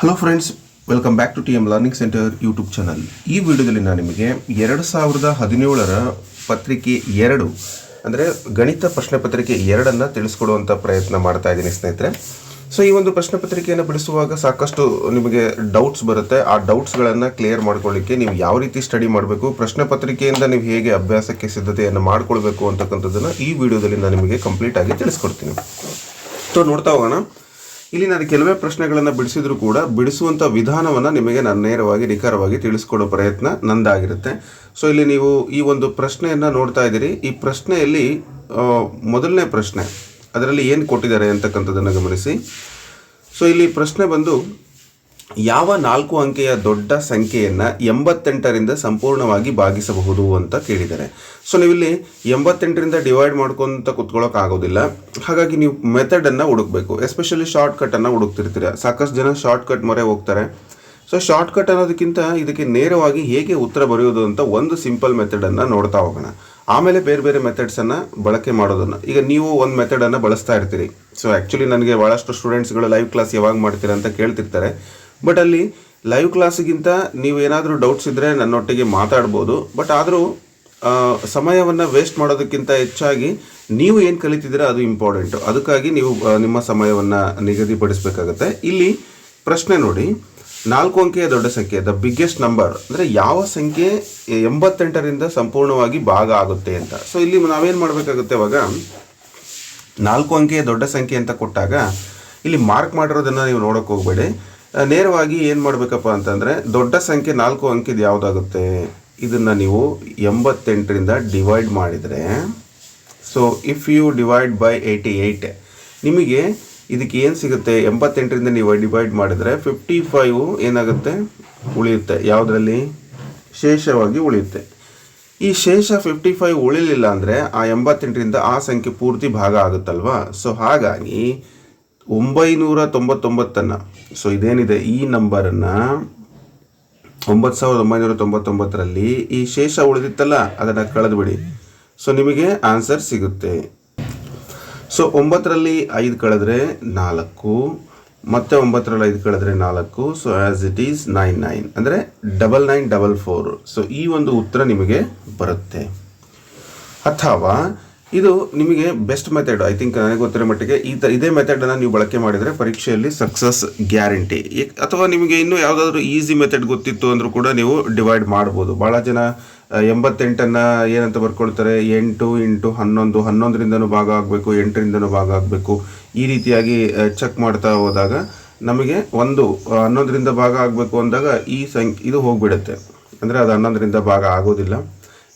Hello friends welcome back to T M learning centre YouTube channel ಈ ವಿಡಿಯೋದಲ್ಲಿ ನಾನು ನಿಮಗೆ ಎರಡು ಸಾವಿರದ ಹದಿನೇಳರ ಪತ್ರಿಕೆ ಎರಡು, ಅಂದರೆ ಗಣಿತ ಪ್ರಶ್ನೆ ಪತ್ರಿಕೆ ಎರಡನ್ನು ತಿಳಿಸ್ಕೊಡುವಂಥ ಪ್ರಯತ್ನ ಮಾಡ್ತಾ ಇದ್ದೀನಿ ಸ್ನೇಹಿತರೆ. ಸೊ ಈ ಒಂದು ಪ್ರಶ್ನೆ ಪತ್ರಿಕೆಯನ್ನು ಬಿಡಿಸುವಾಗ ಸಾಕಷ್ಟು ನಿಮಗೆ ಡೌಟ್ಸ್ ಬರುತ್ತೆ. ಆ ಡೌಟ್ಸ್ಗಳನ್ನು ಕ್ಲಿಯರ್ ಮಾಡ್ಕೊಳ್ಳಿಕ್ಕೆ ನೀವು ಯಾವ ರೀತಿ ಸ್ಟಡಿ ಮಾಡಬೇಕು, ಪ್ರಶ್ನೆ ಪತ್ರಿಕೆಯಿಂದ ನೀವು ಹೇಗೆ ಅಭ್ಯಾಸಕ್ಕೆ ಸಿದ್ಧತೆಯನ್ನು ಮಾಡ್ಕೊಳ್ಬೇಕು ಅಂತಕ್ಕಂಥದ್ದನ್ನು ಈ ವಿಡಿಯೋದಲ್ಲಿ ನಾನು ನಿಮಗೆ ಕಂಪ್ಲೀಟಾಗಿ ತಿಳಿಸ್ಕೊಡ್ತೀನಿ. ಸೊ ನೋಡ್ತಾ ಹೋಗೋಣ. ಇಲ್ಲಿ ನಾನು ಕೆಲವೇ ಪ್ರಶ್ನೆಗಳನ್ನು ಬಿಡಿಸಿದ್ರು ಕೂಡ ಬಿಡಿಸುವಂಥ ವಿಧಾನವನ್ನು ನಿಮಗೆ ನಾನು ನೇರವಾಗಿ, ನಿಖರವಾಗಿ ತಿಳಿಸ್ಕೊಡೋ ಪ್ರಯತ್ನ ನಂದಾಗಿರುತ್ತೆ. ಸೊ ಇಲ್ಲಿ ನೀವು ಈ ಒಂದು ಪ್ರಶ್ನೆಯನ್ನು ನೋಡ್ತಾ ಇದ್ದೀರಿ. ಈ ಪ್ರಶ್ನೆಯಲ್ಲಿ ಮೊದಲನೇ ಪ್ರಶ್ನೆ, ಅದರಲ್ಲಿ ಏನು ಕೊಟ್ಟಿದ್ದಾರೆ ಅಂತಕ್ಕಂಥದ್ದನ್ನು ಗಮನಿಸಿ. ಸೊ ಇಲ್ಲಿ ಪ್ರಶ್ನೆ ಬಂದು ಯಾವ ನಾಲ್ಕು ಅಂಕೆಯ ದೊಡ್ಡ ಸಂಖ್ಯೆಯನ್ನು ಎಂಬತ್ತೆಂಟರಿಂದ ಸಂಪೂರ್ಣವಾಗಿ ಭಾಗಿಸಬಹುದು ಅಂತ ಕೇಳಿದ್ದಾರೆ. ಸೊ ನೀವಿಲ್ಲಿ ಎಂಬತ್ತೆಂಟರಿಂದ ಡಿವೈಡ್ ಮಾಡ್ಕೊಂತ ಕುತ್ಕೊಳ್ಳೋಕ್ಕಾಗೋದಿಲ್ಲ ಹಾಗಾಗಿ ನೀವು ಮೆಥಡನ್ನು ಹುಡುಕ್ಬೇಕು. ಎಸ್ಪೆಷಲಿ ಶಾರ್ಟ್ ಕಟ್ಟನ್ನು ಹುಡುಕ್ತಿರ್ತೀರ. ಸಾಕಷ್ಟು ಜನ ಶಾರ್ಟ್ಕಟ್ ಮೊರೆ ಹೋಗ್ತಾರೆ. ಸೊ ಶಾರ್ಟ್ಕಟ್ ಅನ್ನೋದಕ್ಕಿಂತ ಇದಕ್ಕೆ ನೇರವಾಗಿ ಹೇಗೆ ಉತ್ತರ ಬರೆಯೋದು ಅಂತ ಒಂದು ಸಿಂಪಲ್ ಮೆಥಡನ್ನು ನೋಡ್ತಾ ಹೋಗೋಣ. ಆಮೇಲೆ ಬೇರೆ ಬೇರೆ ಮೆಥಡ್ಸನ್ನು ಬಳಕೆ ಮಾಡೋದನ್ನು. ಈಗ ನೀವು ಒಂದು ಮೆಥಡನ್ನು ಬಳಸ್ತಾ ಇರ್ತೀರಿ. ಸೊ ಆ್ಯಕ್ಚುಲಿ ನನಗೆ ಭಾಳಷ್ಟು ಸ್ಟೂಡೆಂಟ್ಸ್ಗಳು ಲೈವ್ ಕ್ಲಾಸ್ ಯಾವಾಗ ಮಾಡ್ತೀರಾ ಅಂತ ಕೇಳ್ತಿರ್ತಾರೆ. ಬಟ್ ಅಲ್ಲಿ ಲೈವ್ ಕ್ಲಾಸಿಗಿಂತ ನೀವು ಏನಾದರೂ ಡೌಟ್ಸ್ ಇದ್ದರೆ ನನ್ನೊಟ್ಟಿಗೆ ಮಾತಾಡ್ಬೋದು. ಬಟ್ ಆದರೂ ಸಮಯವನ್ನು ವೇಸ್ಟ್ ಮಾಡೋದಕ್ಕಿಂತ ಹೆಚ್ಚಾಗಿ ನೀವು ಏನು ಕಲಿತಿದ್ದೀರಾ ಅದು ಇಂಪಾರ್ಟೆಂಟು ಅದಕ್ಕಾಗಿ ನೀವು ನಿಮ್ಮ ಸಮಯವನ್ನು ನಿಗದಿಪಡಿಸಬೇಕಾಗತ್ತೆ. ಇಲ್ಲಿ ಪ್ರಶ್ನೆ ನೋಡಿ. ನಾಲ್ಕು ಅಂಕೆಯ ದೊಡ್ಡ ಸಂಖ್ಯೆ ದ ಬಿಗ್ಗೆಸ್ಟ್ ನಂಬರ್ ಅಂದರೆ ಯಾವ ಸಂಖ್ಯೆ ಎಂಬತ್ತೆಂಟರಿಂದ ಸಂಪೂರ್ಣವಾಗಿ ಭಾಗ ಆಗುತ್ತೆ ಅಂತ. ಸೊ ಇಲ್ಲಿ ನಾವೇನು ಮಾಡಬೇಕಾಗುತ್ತೆ ಇವಾಗ ನಾಲ್ಕು ಅಂಕೆಯ ದೊಡ್ಡ ಸಂಖ್ಯೆ ಅಂತ ಕೊಟ್ಟಾಗ, ಇಲ್ಲಿ ಮಾರ್ಕ್ ಮಾಡಿರೋದನ್ನು ನೀವು ನೋಡೋಕೆ ಹೋಗಬೇಡಿ. ನೇರವಾಗಿ ಏನು ಮಾಡಬೇಕಪ್ಪ ಅಂತಂದರೆ ದೊಡ್ಡ ಸಂಖ್ಯೆ ನಾಲ್ಕು ಅಂಕಿದ ಯಾವುದಾಗುತ್ತೆ? ಇದನ್ನು ನೀವು ಎಂಬತ್ತೆಂಟರಿಂದ ಡಿವೈಡ್ ಮಾಡಿದರೆ so if you divide by eighty eight ನಿಮಗೆ ಇದಕ್ಕೆ ಏನು ಸಿಗುತ್ತೆ? ಎಂಬತ್ತೆಂಟರಿಂದ ನೀವು ಡಿವೈಡ್ ಮಾಡಿದರೆ ಫಿಫ್ಟಿ ಫೈವ್ ಏನಾಗುತ್ತೆ? ಉಳಿಯುತ್ತೆ. ಯಾವುದರಲ್ಲಿ? ಶೇಷವಾಗಿ ಉಳಿಯುತ್ತೆ. ಈ ಶೇಷ ಫಿಫ್ಟಿ ಫೈವ್ ಉಳಿಲಿಲ್ಲ ಅಂದರೆ ಆ ಎಂಬತ್ತೆಂಟರಿಂದ ಆ ಸಂಖ್ಯೆ ಪೂರ್ತಿ ಭಾಗ ಆಗುತ್ತಲ್ವಾ? ಸೊ ಹಾಗಾಗಿ ಒಂಬೈನೂರ ತೊಂಬತ್ತೊಂಬತ್ತನ್ನು ಸೊ ಇದೇನಿದೆ? ಈ ನಂಬರನ್ನು ಒಂಬತ್ತು ಸಾವಿರದ ಒಂಬೈನೂರ ತೊಂಬತ್ತೊಂಬತ್ತರಲ್ಲಿ ಈ ಶೇಷ ಉಳಿದಿತ್ತಲ್ಲ, ಅದನ್ನು ಕಳೆದುಬಿಡಿ. ಸೊ ನಿಮಗೆ ಆನ್ಸರ್ ಸಿಗುತ್ತೆ. ಸೊ ಒಂಬತ್ತರಲ್ಲಿ ಐದು ಕಳೆದ್ರೆ ನಾಲ್ಕು, ಮತ್ತೆ ಒಂಬತ್ತರಲ್ಲಿ ಐದು ಕಳೆದ್ರೆ ನಾಲ್ಕು so as it is nine nine ಅಂದರೆ double nine double four so ಈ ಒಂದು ಉತ್ತರ ನಿಮಗೆ ಬರುತ್ತೆ. ಅಥವಾ ಇದು ನಿಮಗೆ ಬೆಸ್ಟ್ ಮೆಥಡ್ ಐ ಥಿಂಕ್ ನನಗೆ ಗೊತ್ತಿರೋ ಮಟ್ಟಿಗೆ ಈ ತ, ಇದೇ ಮೆಥಡನ್ನು ನೀವು ಬಳಕೆ ಮಾಡಿದರೆ ಪರೀಕ್ಷೆಯಲ್ಲಿ ಸಕ್ಸಸ್ ಗ್ಯಾರಂಟಿ ಅಥವಾ ನಿಮಗೆ ಇನ್ನೂ ಯಾವುದಾದ್ರೂ ಈಸಿ ಮೆಥಡ್ ಗೊತ್ತಿತ್ತು ಅಂದರೂ ಕೂಡ ನೀವು ಡಿವೈಡ್ ಮಾಡ್ಬೋದು. ಭಾಳ ಜನ ಎಂಬತ್ತೆಂಟನ್ನು ಏನಂತ ಬರ್ಕೊಳ್ತಾರೆ? ಎಂಟು ಇಂಟು ಹನ್ನೊಂದು, ಹನ್ನೊಂದರಿಂದನೂ ಭಾಗ ಆಗಬೇಕು, ಎಂಟರಿಂದನೂ ಭಾಗ ಆಗಬೇಕು. ಈ ರೀತಿಯಾಗಿ ಚೆಕ್ ಮಾಡ್ತಾ ಹೋದಾಗ ನಮಗೆ ಒಂದು ಹನ್ನೊಂದರಿಂದ ಭಾಗ ಆಗಬೇಕು ಅಂದಾಗ ಈ ಸಂಖ್ಯೆ ಇದು ಹೋಗಿಬಿಡುತ್ತೆ. ಅಂದರೆ ಅದು ಹನ್ನೊಂದರಿಂದ ಭಾಗ ಆಗೋದಿಲ್ಲ.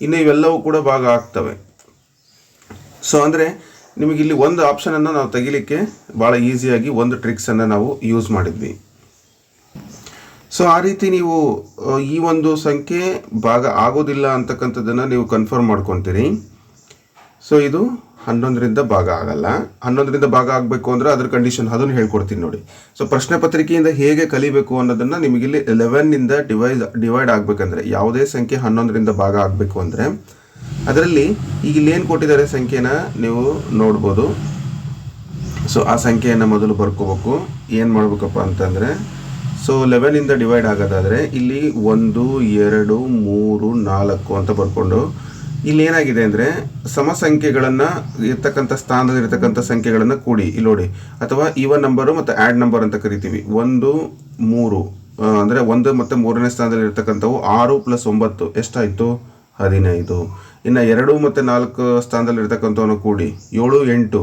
ಇನ್ನು ಇವೆಲ್ಲವೂ ಕೂಡ ಭಾಗ ಆಗ್ತವೆ. ಸೊ ಅಂದರೆ ನಿಮಗೆ ಇಲ್ಲಿ ಒಂದು ಆಪ್ಷನನ್ನು ನಾವು ತೆಗಿಲಿಕ್ಕೆ ಭಾಳ ಈಸಿಯಾಗಿ ಒಂದು ಟ್ರಿಕ್ಸನ್ನು ನಾವು ಯೂಸ್ ಮಾಡಿದ್ವಿ. ಸೊ ಆ ರೀತಿ ನೀವು ಈ ಒಂದು ಸಂಖ್ಯೆ ಭಾಗ ಆಗೋದಿಲ್ಲ ಅಂತಕ್ಕಂಥದ್ದನ್ನು ನೀವು ಕನ್ಫರ್ಮ್ ಮಾಡ್ಕೊತೀರಿ. ಸೊ ಇದು ಹನ್ನೊಂದರಿಂದ ಭಾಗ ಆಗಲ್ಲ. ಹನ್ನೊಂದರಿಂದ ಭಾಗ ಆಗಬೇಕು ಅಂದರೆ ಅದರ ಕಂಡೀಷನ್ ಅದನ್ನು ಹೇಳ್ಕೊಡ್ತೀನಿ ನೋಡಿ. ಸೊ ಪ್ರಶ್ನೆ ಪತ್ರಿಕೆಯಿಂದ ಹೇಗೆ ಕಲಿಬೇಕು ಅನ್ನೋದನ್ನು ನಿಮಗಿಲ್ಲಿ ಲೆವೆನ್ನಿಂದ ಡಿವೈಡ್ ಡಿವೈಡ್ ಆಗಬೇಕಂದ್ರೆ, ಯಾವುದೇ ಸಂಖ್ಯೆ ಹನ್ನೊಂದರಿಂದ ಭಾಗ ಆಗಬೇಕು ಅಂದರೆ ಅದರಲ್ಲಿ ಈಗ ಇಲ್ಲಿ ಏನು ಕೊಟ್ಟಿದ್ದಾರೆ ಸಂಖ್ಯೆನ ನೀವು ನೋಡ್ಬೋದು. ಸೊ ಆ ಸಂಖ್ಯೆಯನ್ನು ಮೊದಲು ಬರ್ಕೋಬೇಕು. ಏನು ಮಾಡ್ಬೇಕಪ್ಪ ಅಂತಂದರೆ ಸೊ ಲೆವೆನಿಂದ ಡಿವೈಡ್ ಆಗೋದಾದರೆ ಇಲ್ಲಿ ಒಂದು, ಎರಡು, ಮೂರು, ನಾಲ್ಕು ಅಂತ ಬರ್ಕೊಂಡು ಇಲ್ಲಿ ಏನಾಗಿದೆ ಅಂದರೆ ಸಮ ಸಂಖ್ಯೆಗಳನ್ನು ಇರ್ತಕ್ಕಂಥ ಸ್ಥಾನದಲ್ಲಿ ಇರ್ತಕ್ಕಂಥ ಸಂಖ್ಯೆಗಳನ್ನು ಕೂಡಿ, ಇಲ್ಲಿ ನೋಡಿ. ಅಥವಾ ಈವನ್ ನಂಬರು ಮತ್ತು ಆ್ಯಡ್ ನಂಬರ್ ಅಂತ ಕರಿತೀವಿ. ಒಂದು, ಮೂರು ಅಂದರೆ ಒಂದು ಮತ್ತು ಮೂರನೇ ಸ್ಥಾನದಲ್ಲಿ ಇರ್ತಕ್ಕಂಥವು ಆರು ಪ್ಲಸ್ ಒಂಬತ್ತು. ಎಷ್ಟಾಯಿತು? ಹದಿನೈದು. ಇನ್ನು ಎರಡು ಮತ್ತು ನಾಲ್ಕು ಸ್ಥಾನದಲ್ಲಿ ಇರ್ತಕ್ಕಂಥವನು ಕೂಡಿ ಏಳು, ಎಂಟು,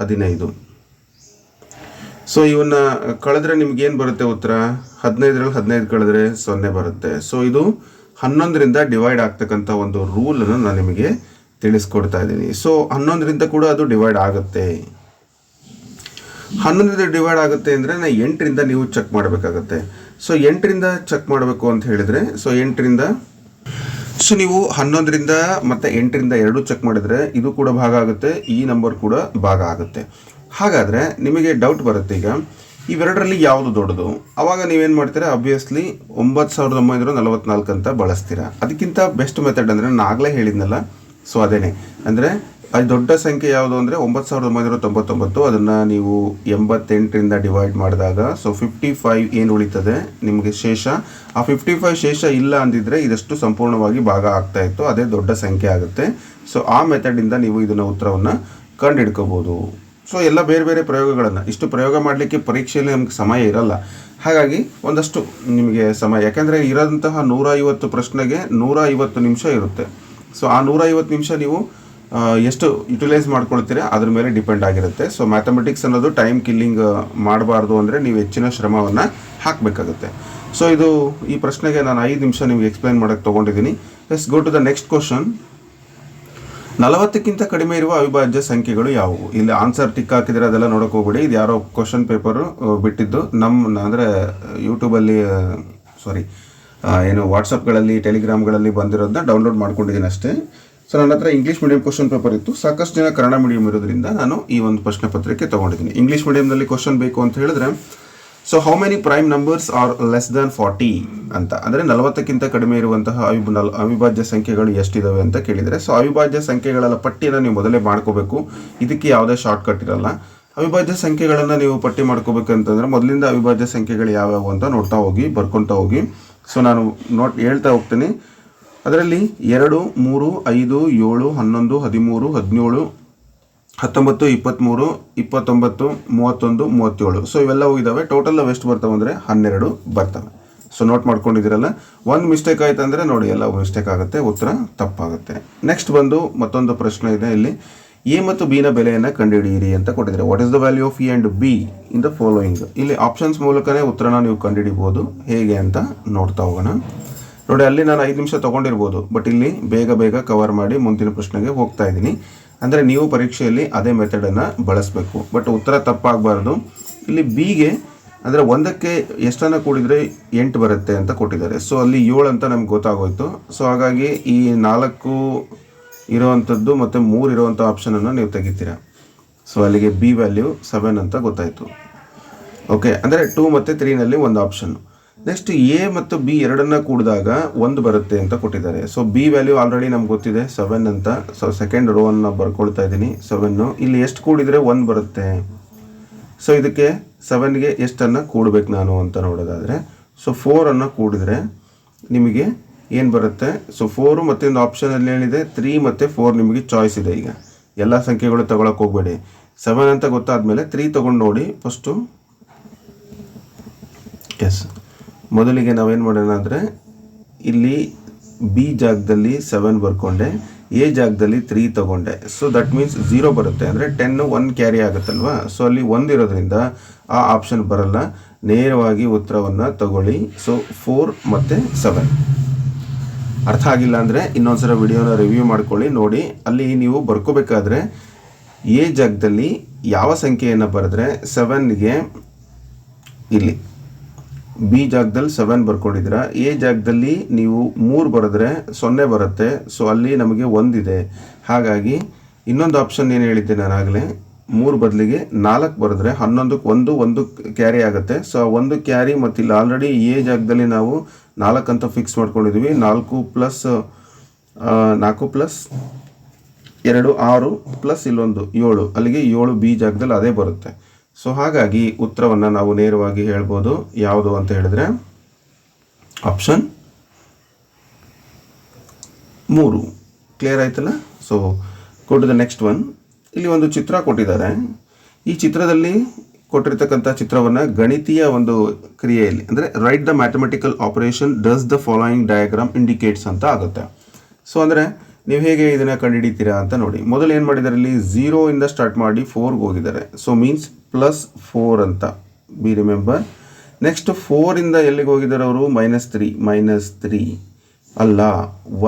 ಹದಿನೈದು. ಸೊ ಇವನ್ನ ಕಳೆದ್ರೆ ನಿಮ್ಗೆ ಏನು ಬರುತ್ತೆ ಉತ್ತರ? ಹದಿನೈದರಲ್ಲಿ ಹದಿನೈದು ಕಳೆದ್ರೆ ಸೊನ್ನೆ ಬರುತ್ತೆ. ಸೊ ಇದು ಹನ್ನೊಂದರಿಂದ ಡಿವೈಡ್ ಆಗ್ತಕ್ಕಂಥ ಒಂದು ರೂಲನ್ನು ನಾನು ನಿಮಗೆ ತಿಳಿಸ್ಕೊಡ್ತಾ ಇದ್ದೀನಿ. ಸೊ ಹನ್ನೊಂದರಿಂದ ಕೂಡ ಅದು ಡಿವೈಡ್ ಆಗುತ್ತೆ. ಹನ್ನೊಂದರಿಂದ ಡಿವೈಡ್ ಆಗುತ್ತೆ ಅಂದರೆ ನಾ ಎಂಟರಿಂದ ನೀವು ಚೆಕ್ ಮಾಡಬೇಕಾಗತ್ತೆ. ಸೊ ಎಂಟರಿಂದ ಚೆಕ್ ಮಾಡಬೇಕು ಅಂತ ಹೇಳಿದರೆ ಸೊ ಎಂಟರಿಂದ ಸೊ ನೀವು ಹನ್ನೊಂದರಿಂದ ಮತ್ತೆ ಎಂಟರಿಂದ ಎರಡು ಚೆಕ್ ಮಾಡಿದ್ರೆ ಇದು ಕೂಡ ಭಾಗ ಆಗುತ್ತೆ, ಈ ನಂಬರ್ ಕೂಡ ಭಾಗ ಆಗುತ್ತೆ. ಹಾಗಾದರೆ ನಿಮಗೆ ಡೌಟ್ ಬರುತ್ತೆ ಈಗ, ಇವೆರಡರಲ್ಲಿ ಯಾವುದು ದೊಡ್ಡದು? ಅವಾಗ ನೀವೇನು ಮಾಡ್ತೀರಾ? ಅಬ್ವಿಯಸ್ಲಿ ಒಂಬತ್ತು ಸಾವಿರದ ಒಂಬೈನೂರ ನಲವತ್ನಾಲ್ಕು ಅಂತ ಬಳಸ್ತೀರ. ಅದಕ್ಕಿಂತ ಬೆಸ್ಟ್ ಮೆಥಡ್ ಅಂದರೆ ನಾನು ಆಗಲೇ ಹೇಳಿದ್ನಲ್ಲ ಸೊ ಅದೇನೆ. ಅಂದರೆ ಅದು ದೊಡ್ಡ ಸಂಖ್ಯೆ ಯಾವುದು ಅಂದರೆ ಒಂಬತ್ತು ಸಾವಿರದ ಒಂಬೈನೂರ ತೊಂಬತ್ತೊಂಬತ್ತು, ಅದನ್ನು ನೀವು ಎಂಬತ್ತೆಂಟರಿಂದ ಡಿವೈಡ್ ಮಾಡಿದಾಗ ಸೊ ಫಿಫ್ಟಿ ಫೈವ್ ಏನು ಉಳಿತದೆ? ನಿಮಗೆ ಶೇಷ ಆ ಫಿಫ್ಟಿ ಫೈವ್ ಶೇಷ ಇಲ್ಲ ಅಂದಿದ್ರೆ ಇದಷ್ಟು ಸಂಪೂರ್ಣವಾಗಿ ಭಾಗ ಆಗ್ತಾ ಇತ್ತು, ಅದೇ ದೊಡ್ಡ ಸಂಖ್ಯೆ ಆಗುತ್ತೆ. ಸೊ ಆ ಮೆಥಡಿಂದ ನೀವು ಇದನ್ನು ಉತ್ತರವನ್ನು ಕಂಡುಹಿಡ್ಕೋಬೋದು ಸೊ ಎಲ್ಲ ಬೇರೆ ಬೇರೆ ಪ್ರಯೋಗಗಳನ್ನು, ಇಷ್ಟು ಪ್ರಯೋಗ ಮಾಡಲಿಕ್ಕೆ ಪರೀಕ್ಷೆಯಲ್ಲಿ ನಮ್ಗೆ ಸಮಯ ಇರಲ್ಲ. ಹಾಗಾಗಿ ಒಂದಷ್ಟು ನಿಮಗೆ ಸಮಯ, ಯಾಕೆಂದರೆ ಇರೋಂತಹ ನೂರ ಪ್ರಶ್ನೆಗೆ ನೂರ ಐವತ್ತು ನಿಮಿಷ ಇರುತ್ತೆ. ಸೊ ಆ ನೂರ ಐವತ್ತು ನಿಮಿಷ ನೀವು ಎಷ್ಟು ಯುಟಿಲೈಸ್ ಮಾಡ್ಕೊಳ್ತೀರಾ ಅದ್ರ ಮೇಲೆ ಡಿಪೆಂಡ್ ಆಗಿರುತ್ತೆ. ಸೊ ಮ್ಯಾಥಮೆಟಿಕ್ಸ್ ಅನ್ನೋದು ಟೈಮ್ ಕಿಲ್ಲಿಂಗ್ ಮಾಡಬಾರ್ದು ಅಂದರೆ ನೀವು ಹೆಚ್ಚಿನ ಶ್ರಮವನ್ನು ಹಾಕಬೇಕಾಗುತ್ತೆ. ಸೊ ಇದು ಈ ಪ್ರಶ್ನೆಗೆ ನಾನು ಐದು ನಿಮಿಷ ನಿಮ್ಗೆ ಎಕ್ಸ್ಪ್ಲೈನ್ ಮಾಡೋಕ್ಕೆ ತೊಗೊಂಡಿದ್ದೀನಿ. Yes go to the next question ನಲವತ್ತಕ್ಕಿಂತ ಕಡಿಮೆ ಇರುವ ಅವಿಭಾಜ್ಯ ಸಂಖ್ಯೆಗಳು ಯಾವುವು? ಇಲ್ಲಿ ಆನ್ಸರ್ ಟಿಕ್ ಹಾಕಿದ್ರೆ ಅದೆಲ್ಲ ನೋಡೋಕೆ ಹೋಗ್ಬೇಡಿ. ಇದು ಯಾರೋ ಕ್ವಶನ್ ಪೇಪರು ಬಿಟ್ಟಿದ್ದು. ನಮ್ಮ ಅಂದರೆ ಯೂಟ್ಯೂಬಲ್ಲಿ ಸಾರಿ ಏನು ವಾಟ್ಸಪ್ಗಳಲ್ಲಿ ಟೆಲಿಗ್ರಾಮ್ಗಳಲ್ಲಿ ಬಂದಿರೋದನ್ನ ಡೌನ್ಲೋಡ್ ಮಾಡ್ಕೊಂಡಿದ್ದೀನಿ ಅಷ್ಟೇ. ಸೊ ನನ್ನ ಹತ್ರ ಇಂಗ್ಲೀಷ್ ಮೀಡಿಯಂ ಕ್ವಶನ್ ಪೇಪರ್ ಇತ್ತು. ಸಾಕಷ್ಟು ಜನ ಕನ್ನಡ ಮೀಡಿಯಂ ಇರೋದ್ರಿಂದ ನಾನು ಈ ಒಂದು ಪ್ರಶ್ನೆ ಪತ್ರಿಕೆ ತೊಗೊಂಡಿದ್ದೀನಿ. ಇಂಗ್ಲೀಷ್ ಮೀಡಿಯಂನಲ್ಲಿ ಕ್ವಶನ್ ಬೇಕು ಅಂತ ಹೇಳಿದ್ರೆ so how many prime numbers are less than forty ಅಂತ? ಅಂದರೆ ನಲವತ್ತಕ್ಕಿಂತ ಕಡಿಮೆ ಇರುವಂತಹ ಅವಿಭ ನಲ್ ಅವಿಭಾಜ್ಯ ಸಂಖ್ಯೆಗಳು ಎಷ್ಟಿದಾವೆ ಅಂತ ಕೇಳಿದರೆ ಸೊ ಅವಿಭಾಜ್ಯ ಸಂಖ್ಯೆಗಳ ಪಟ್ಟಿಯನ್ನು ನೀವು ಮೊದಲೇ ಮಾಡ್ಕೋಬೇಕು. ಇದಕ್ಕೆ ಯಾವುದೇ ಶಾರ್ಟ್ಕಟ್ ಇರಲ್ಲ. ಅವಿಭಾಜ್ಯ ಸಂಖ್ಯೆಗಳನ್ನು ನೀವು ಪಟ್ಟಿ ಮಾಡ್ಕೋಬೇಕಂತಂದ್ರೆ ಮೊದಲಿಂದ ಅವಿಭಾಜ್ಯ ಸಂಖ್ಯೆಗಳು ಯಾವ್ಯಾವು ಅಂತ ನೋಡ್ತಾ ಹೋಗಿ, ಬರ್ಕೊತಾ ಹೋಗಿ. ಸೊ ನಾನು ನೋಟ್ ಹೇಳ್ತಾ ಹೋಗ್ತೀನಿ. ಅದರಲ್ಲಿ ಎರಡು, ಮೂರು, ಐದು, ಏಳು, ಹನ್ನೊಂದು, ಹದಿಮೂರು, ಹದಿನೇಳು ಹತ್ತೊಂಬತ್ತು ಇಪ್ಪತ್ತ್ಮೂರು ಇಪ್ಪತ್ತೊಂಬತ್ತು, ಮೂವತ್ತೊಂದು, ಮೂವತ್ತೇಳು. ಸೊ ಇವೆಲ್ಲ ಇದ್ದಾವೆ ಟೋಟಲ್ ವೆಸ್ಟ್ ಎಷ್ಟು ಬರ್ತವೆ ಅಂದರೆ ಹನ್ನೆರಡು ಬರ್ತವೆ. ಸೊ ನೋಟ್ ಮಾಡ್ಕೊಂಡಿದ್ದೀರಲ್ಲ? ಒಂದು ಮಿಸ್ಟೇಕ್ ಆಯ್ತು ಅಂದರೆ ನೋಡಿ, ಎಲ್ಲ ಮಿಸ್ಟೇಕ್ ಆಗುತ್ತೆ. ಉತ್ತರ ತಪ್ಪಾಗುತ್ತೆ. ನೆಕ್ಸ್ಟ್ ಬಂದು ಮತ್ತೊಂದು ಪ್ರಶ್ನೆ ಇದೆ ಇಲ್ಲಿ. ಎ ಮತ್ತು ಬಿನ ಬೆಲೆಯನ್ನು ಕಂಡುಹಿಡಿಯಿರಿ ಅಂತ ಕೊಟ್ಟಿದ್ದಾರೆ. What is the value of a and b in the following ಇಲ್ಲಿ ಆಪ್ಷನ್ಸ್ ಮೂಲಕನೇ ಉತ್ತರನ ನೀವು ಕಂಡುಹಿಡಿಬೋದು ಹೇಗೆ ಅಂತ ನೋಡ್ತಾ ಹೋಗೋಣ. ನೋಡಿ, ಅಲ್ಲಿ ನಾನು ಐದು ನಿಮಿಷ ತೊಗೊಂಡಿರ್ಬೋದು. ಬಟ್ ಇಲ್ಲಿ ಬೇಗ ಬೇಗ ಕವರ್ ಮಾಡಿ ಮುಂದಿನ ಪ್ರಶ್ನೆಗೆ ಹೋಗ್ತಾ ಇದ್ದೀನಿ. ಅಂದರೆ ನೀವು ಪರೀಕ್ಷೆಯಲ್ಲಿ ಅದೇ ಮೆಥಡನ್ನು ಬಳಸಬೇಕು. ಬಟ್ ಉತ್ತರ ತಪ್ಪಾಗಬಾರ್ದು. ಇಲ್ಲಿ ಬಿಗೆ ಅಂದರೆ ಒಂದಕ್ಕೆ ಎಷ್ಟನ್ನು ಕೂಡಿದರೆ ಎಂಟು ಬರುತ್ತೆ ಅಂತ ಕೊಟ್ಟಿದ್ದಾರೆ. ಸೊ ಅಲ್ಲಿ ಏಳು ಅಂತ ನಮ್ಗೆ ಗೊತ್ತಾಗೋಯ್ತು. ಸೊ ಹಾಗಾಗಿ ಈ ನಾಲ್ಕು ಇರೋವಂಥದ್ದು ಮತ್ತು ಮೂರು ಇರೋವಂಥ ಆಪ್ಷನನ್ನು ನೀವು ತೆಗಿತೀರಾ. ಸೊ ಅಲ್ಲಿಗೆ ಬಿ ವ್ಯಾಲ್ಯೂ ಸೆವೆನ್ ಅಂತ ಗೊತ್ತಾಯಿತು. ಓಕೆ ಅಂದರೆ ಟೂ ಮತ್ತು ತ್ರೀನಲ್ಲಿ ಒಂದು ಆಪ್ಷನ್ ನೆಕ್ಸ್ಟ್ ಎ ಮತ್ತು ಬಿ ಎರಡನ್ನ ಕೂಡಿದಾಗ ಒಂದು ಬರುತ್ತೆ ಅಂತ ಕೊಟ್ಟಿದ್ದಾರೆ. ಸೊ ಬಿ ವ್ಯಾಲ್ಯೂ ಆಲ್ರೆಡಿ ನಮ್ಗೆ ಗೊತ್ತಿದೆ. ಸೆವೆನ್ ಅಂತ. ಸೊ ಸೆಕೆಂಡ್ ರೋ ಅನ್ನು ಬರ್ಕೊಳ್ತಾ ಇದ್ದೀನಿ. ಸೆವೆನ್ನು ಇಲ್ಲಿ ಎಷ್ಟು ಕೂಡಿದರೆ ಒಂದು ಬರುತ್ತೆ? ಸೊ ಇದಕ್ಕೆ ಸೆವೆನ್ಗೆ ಎಷ್ಟನ್ನು ಕೂಡಬೇಕು ನಾನು ಅಂತ ನೋಡೋದಾದರೆ ಸೊ ಫೋರನ್ನು ಕೂಡಿದರೆ ನಿಮಗೆ ಏನು ಬರುತ್ತೆ? ಸೊ ಫೋರು ಮತ್ತೆ ಒಂದು ಆಪ್ಷನಲ್ಲಿ ಏನಿದೆ? ತ್ರೀ ಮತ್ತು ಫೋರ್ ನಿಮಗೆ ಚಾಯ್ಸ್ ಇದೆ ಈಗ. ಎಲ್ಲ ಸಂಖ್ಯೆಗಳು ತಗೊಳಕ್ಕೆ ಹೋಗಬೇಡಿ. ಸೆವೆನ್ ಅಂತ ಗೊತ್ತಾದ ಮೇಲೆ ತ್ರೀ ತೊಗೊಂಡು ನೋಡಿ. ಫಸ್ಟು ಎಸ್ ಮೊದಲಿಗೆ ನಾವೇನು ಮಾಡೋಣ ಅಂದರೆ, ಇಲ್ಲಿ ಬಿ ಜಾಗದಲ್ಲಿ ಸೆವೆನ್ ಬರ್ಕೊಂಡೆ ಎ ಜಾಗದಲ್ಲಿ ತ್ರೀ ತಗೊಂಡೆ. ಸೊ ದಟ್ ಮೀನ್ಸ್ ಝೀರೋ ಬರುತ್ತೆ. ಅಂದರೆ ಟೆನ್ನು ಒನ್ ಕ್ಯಾರಿ ಆಗುತ್ತಲ್ವಾ? ಸೊ ಅಲ್ಲಿ ಒಂದಿರೋದ್ರಿಂದ ಆ ಆಪ್ಷನ್ ಬರಲ್ಲ. ನೇರವಾಗಿ ಉತ್ತರವನ್ನು ತಗೊಳ್ಳಿ. ಸೊ ಫೋರ್ ಮತ್ತು ಸೆವೆನ್ ಅರ್ಥ ಆಗಿಲ್ಲ ಅಂದರೆ ಇನ್ನೊಂದ್ಸಲ ವಿಡಿಯೋನ ರಿವ್ಯೂ ಮಾಡ್ಕೊಳ್ಳಿ, ನೋಡಿ. ಅಲ್ಲಿ ನೀವು ಬರ್ಕೋಬೇಕಾದ್ರೆ ಎ ಜಾಗದಲ್ಲಿ ಯಾವ ಸಂಖ್ಯೆಯನ್ನು ಬರೆದ್ರೆ ಸೆವೆನ್ಗೆ ಇಲ್ಲಿ. ಬಿ ಜಾಗದಲ್ಲಿ ಸೆವೆನ್ ಬರ್ಕೊಂಡಿದ್ದೀರಾ, ಎ ಜಾಗದಲ್ಲಿ ನೀವು ಮೂರು ಬರೆದ್ರೆ ಸೊನ್ನೆ ಬರುತ್ತೆ. ಸೊ ಅಲ್ಲಿ ನಮಗೆ ಒಂದಿದೆ. ಹಾಗಾಗಿ ಇನ್ನೊಂದು ಆಪ್ಷನ್ ಏನು ಹೇಳಿದ್ದೆ ನಾನು ಆಗಲೇ, ಮೂರು ಬದಲಿಗೆ ನಾಲ್ಕು ಬರೆದ್ರೆ ಹನ್ನೊಂದಕ್ಕೆ ಒಂದು ಒಂದು ಕ್ಯಾರಿ ಆಗುತ್ತೆ. ಸೊ ಒಂದು ಕ್ಯಾರಿ ಮತ್ತು ಇಲ್ಲಿ ಆಲ್ರೆಡಿ ಎ ಜಾಗದಲ್ಲಿ ನಾವು ನಾಲ್ಕು ಅಂತ ಫಿಕ್ಸ್ ಮಾಡ್ಕೊಂಡಿದ್ವಿ ನಾಲ್ಕು ಪ್ಲಸ್ ನಾಲ್ಕು ಪ್ಲಸ್ ಎರಡು, ಆರು ಪ್ಲಸ್ ಇಲ್ಲೊಂದು, ಏಳು. ಅಲ್ಲಿಗೆ ಏಳು ಬಿ ಜಾಗದಲ್ಲಿ ಅದೇ ಬರುತ್ತೆ. ಸೊ ಹಾಗಾಗಿ ಉತ್ತರವನ್ನು ನಾವು ನೇರವಾಗಿ ಹೇಳ್ಬೋದು. ಯಾವುದು ಅಂತ ಹೇಳಿದ್ರೆ ಆಪ್ಷನ್ ಮೂರು. ಕ್ಲಿಯರ್ ಆಯ್ತಲ್ಲ? So go the next one ಇಲ್ಲಿ ಒಂದು ಚಿತ್ರ ಕೊಟ್ಟಿದ್ದಾರೆ. ಈ ಚಿತ್ರದಲ್ಲಿ ಕೊಟ್ಟಿರ್ತಕ್ಕಂಥ ಚಿತ್ರವನ್ನು ಗಣಿತೀಯ ಒಂದು ಕ್ರಿಯೆಯಲ್ಲಿ, ಅಂದರೆ write the mathematical operation does the following diagram indicates ಅಂತ ಆಗುತ್ತೆ. ಸೊ ಅಂದರೆ ನೀವು ಹೇಗೆ ಇದನ್ನು ಕಂಡುಹಿಡಿತೀರಾ ಅಂತ ನೋಡಿ. ಮೊದಲು ಏನು ಮಾಡಿದ್ದಾರೆ ಇಲ್ಲಿ ಝೀರೋ ಇಂದ ಸ್ಟಾರ್ಟ್ ಮಾಡಿ ಫೋರ್ಗೆ ಹೋಗಿದ್ದಾರೆ. ಸೊ ಮೀನ್ಸ್ ಪ್ಲಸ್ ಫೋರ್ ಅಂತ. ಬಿ ರಿಮೆಂಬರ್ ನೆಕ್ಸ್ಟ್ ಫೋರಿಂದ ಎಲ್ಲಿಗೆ ಹೋಗಿದ್ದಾರೆ ಅವರು? ಮೈನಸ್ ತ್ರೀ ಮೈನಸ್ ತ್ರೀ ಅಲ್ಲ,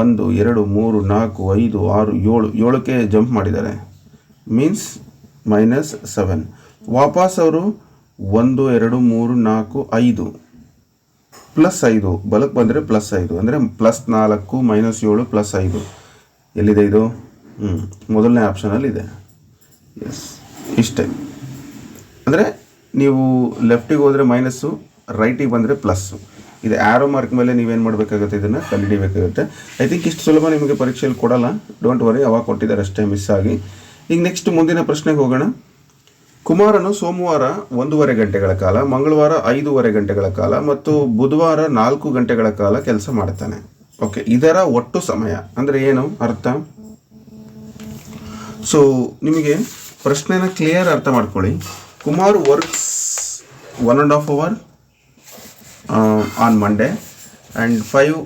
ಒಂದು, ಎರಡು, ಮೂರು, ನಾಲ್ಕು, ಐದು, ಆರು, ಏಳು, ಏಳಕ್ಕೆ ಜಂಪ್ ಮಾಡಿದ್ದಾರೆ. ಮೀನ್ಸ್ ಮೈನಸ್ ಸೆವೆನ್ ವಾಪಸ್ ಅವರು ಒಂದು, ಎರಡು, ಮೂರು, ನಾಲ್ಕು, ಐದು. ಪ್ಲಸ್ ಐದು. ಬಲಕ್ಕೆ ಬಂದರೆ ಪ್ಲಸ್ ಐದು. ಅಂದರೆ ಪ್ಲಸ್ ನಾಲ್ಕು ಮೈನಸ್ ಏಳು ಪ್ಲಸ್ ಐದು. ಎಲ್ಲಿದೆ ಇದು? ಹ್ಞೂ ಮೊದಲನೇ ಆಪ್ಷನಲ್ಲಿ ಇದೆ. ಎಸ್ ಇಷ್ಟೇ. ಅಂದರೆ ನೀವು ಲೆಫ್ಟಿಗೆ ಹೋದರೆ ಮೈನಸ್ಸು ರೈಟಿಗೆ ಬಂದರೆ ಪ್ಲಸ್ಸು ಇದು ಆ್ಯರೋ ಮಾರ್ಕ್ ಮೇಲೆ ನೀವೇನು ಮಾಡಬೇಕಾಗುತ್ತೆ ಇದನ್ನು? ಕಂಡಿಡಿಬೇಕಾಗುತ್ತೆ ಐ ಥಿಂಕ್ ಇಷ್ಟು ಸುಲಭ ನಿಮಗೆ ಪರೀಕ್ಷೆಯಲ್ಲಿ ಕೊಡಲ್ಲ. ಡೋಂಟ್ ವರಿ ಅವಾಗ ಕೊಟ್ಟಿದ್ದಾರೆ ಅಷ್ಟೇ ಮಿಸ್ ಆಗಿ. ಈಗ ನೆಕ್ಸ್ಟ್ ಮುಂದಿನ ಪ್ರಶ್ನೆಗೆ ಹೋಗೋಣ. ಕುಮಾರನು ಸೋಮವಾರ ಒಂದೂವರೆ ಗಂಟೆಗಳ ಕಾಲ, ಮಂಗಳವಾರ ಐದೂವರೆ ಗಂಟೆಗಳ ಕಾಲ ಮತ್ತು ಬುಧವಾರ ನಾಲ್ಕು ಗಂಟೆಗಳ ಕಾಲ ಕೆಲಸ ಮಾಡ್ತಾನೆ. ಓಕೆ ಇದರ ಒಟ್ಟು ಸಮಯ ಅಂದರೆ ಏನು ಅರ್ಥ? ಸೊ ನಿಮಗೆ ಪ್ರಶ್ನೆನ ಕ್ಲಿಯರ್ ಅರ್ಥ ಮಾಡ್ಕೊಳ್ಳಿ. Kumar works one and half hour on Monday and five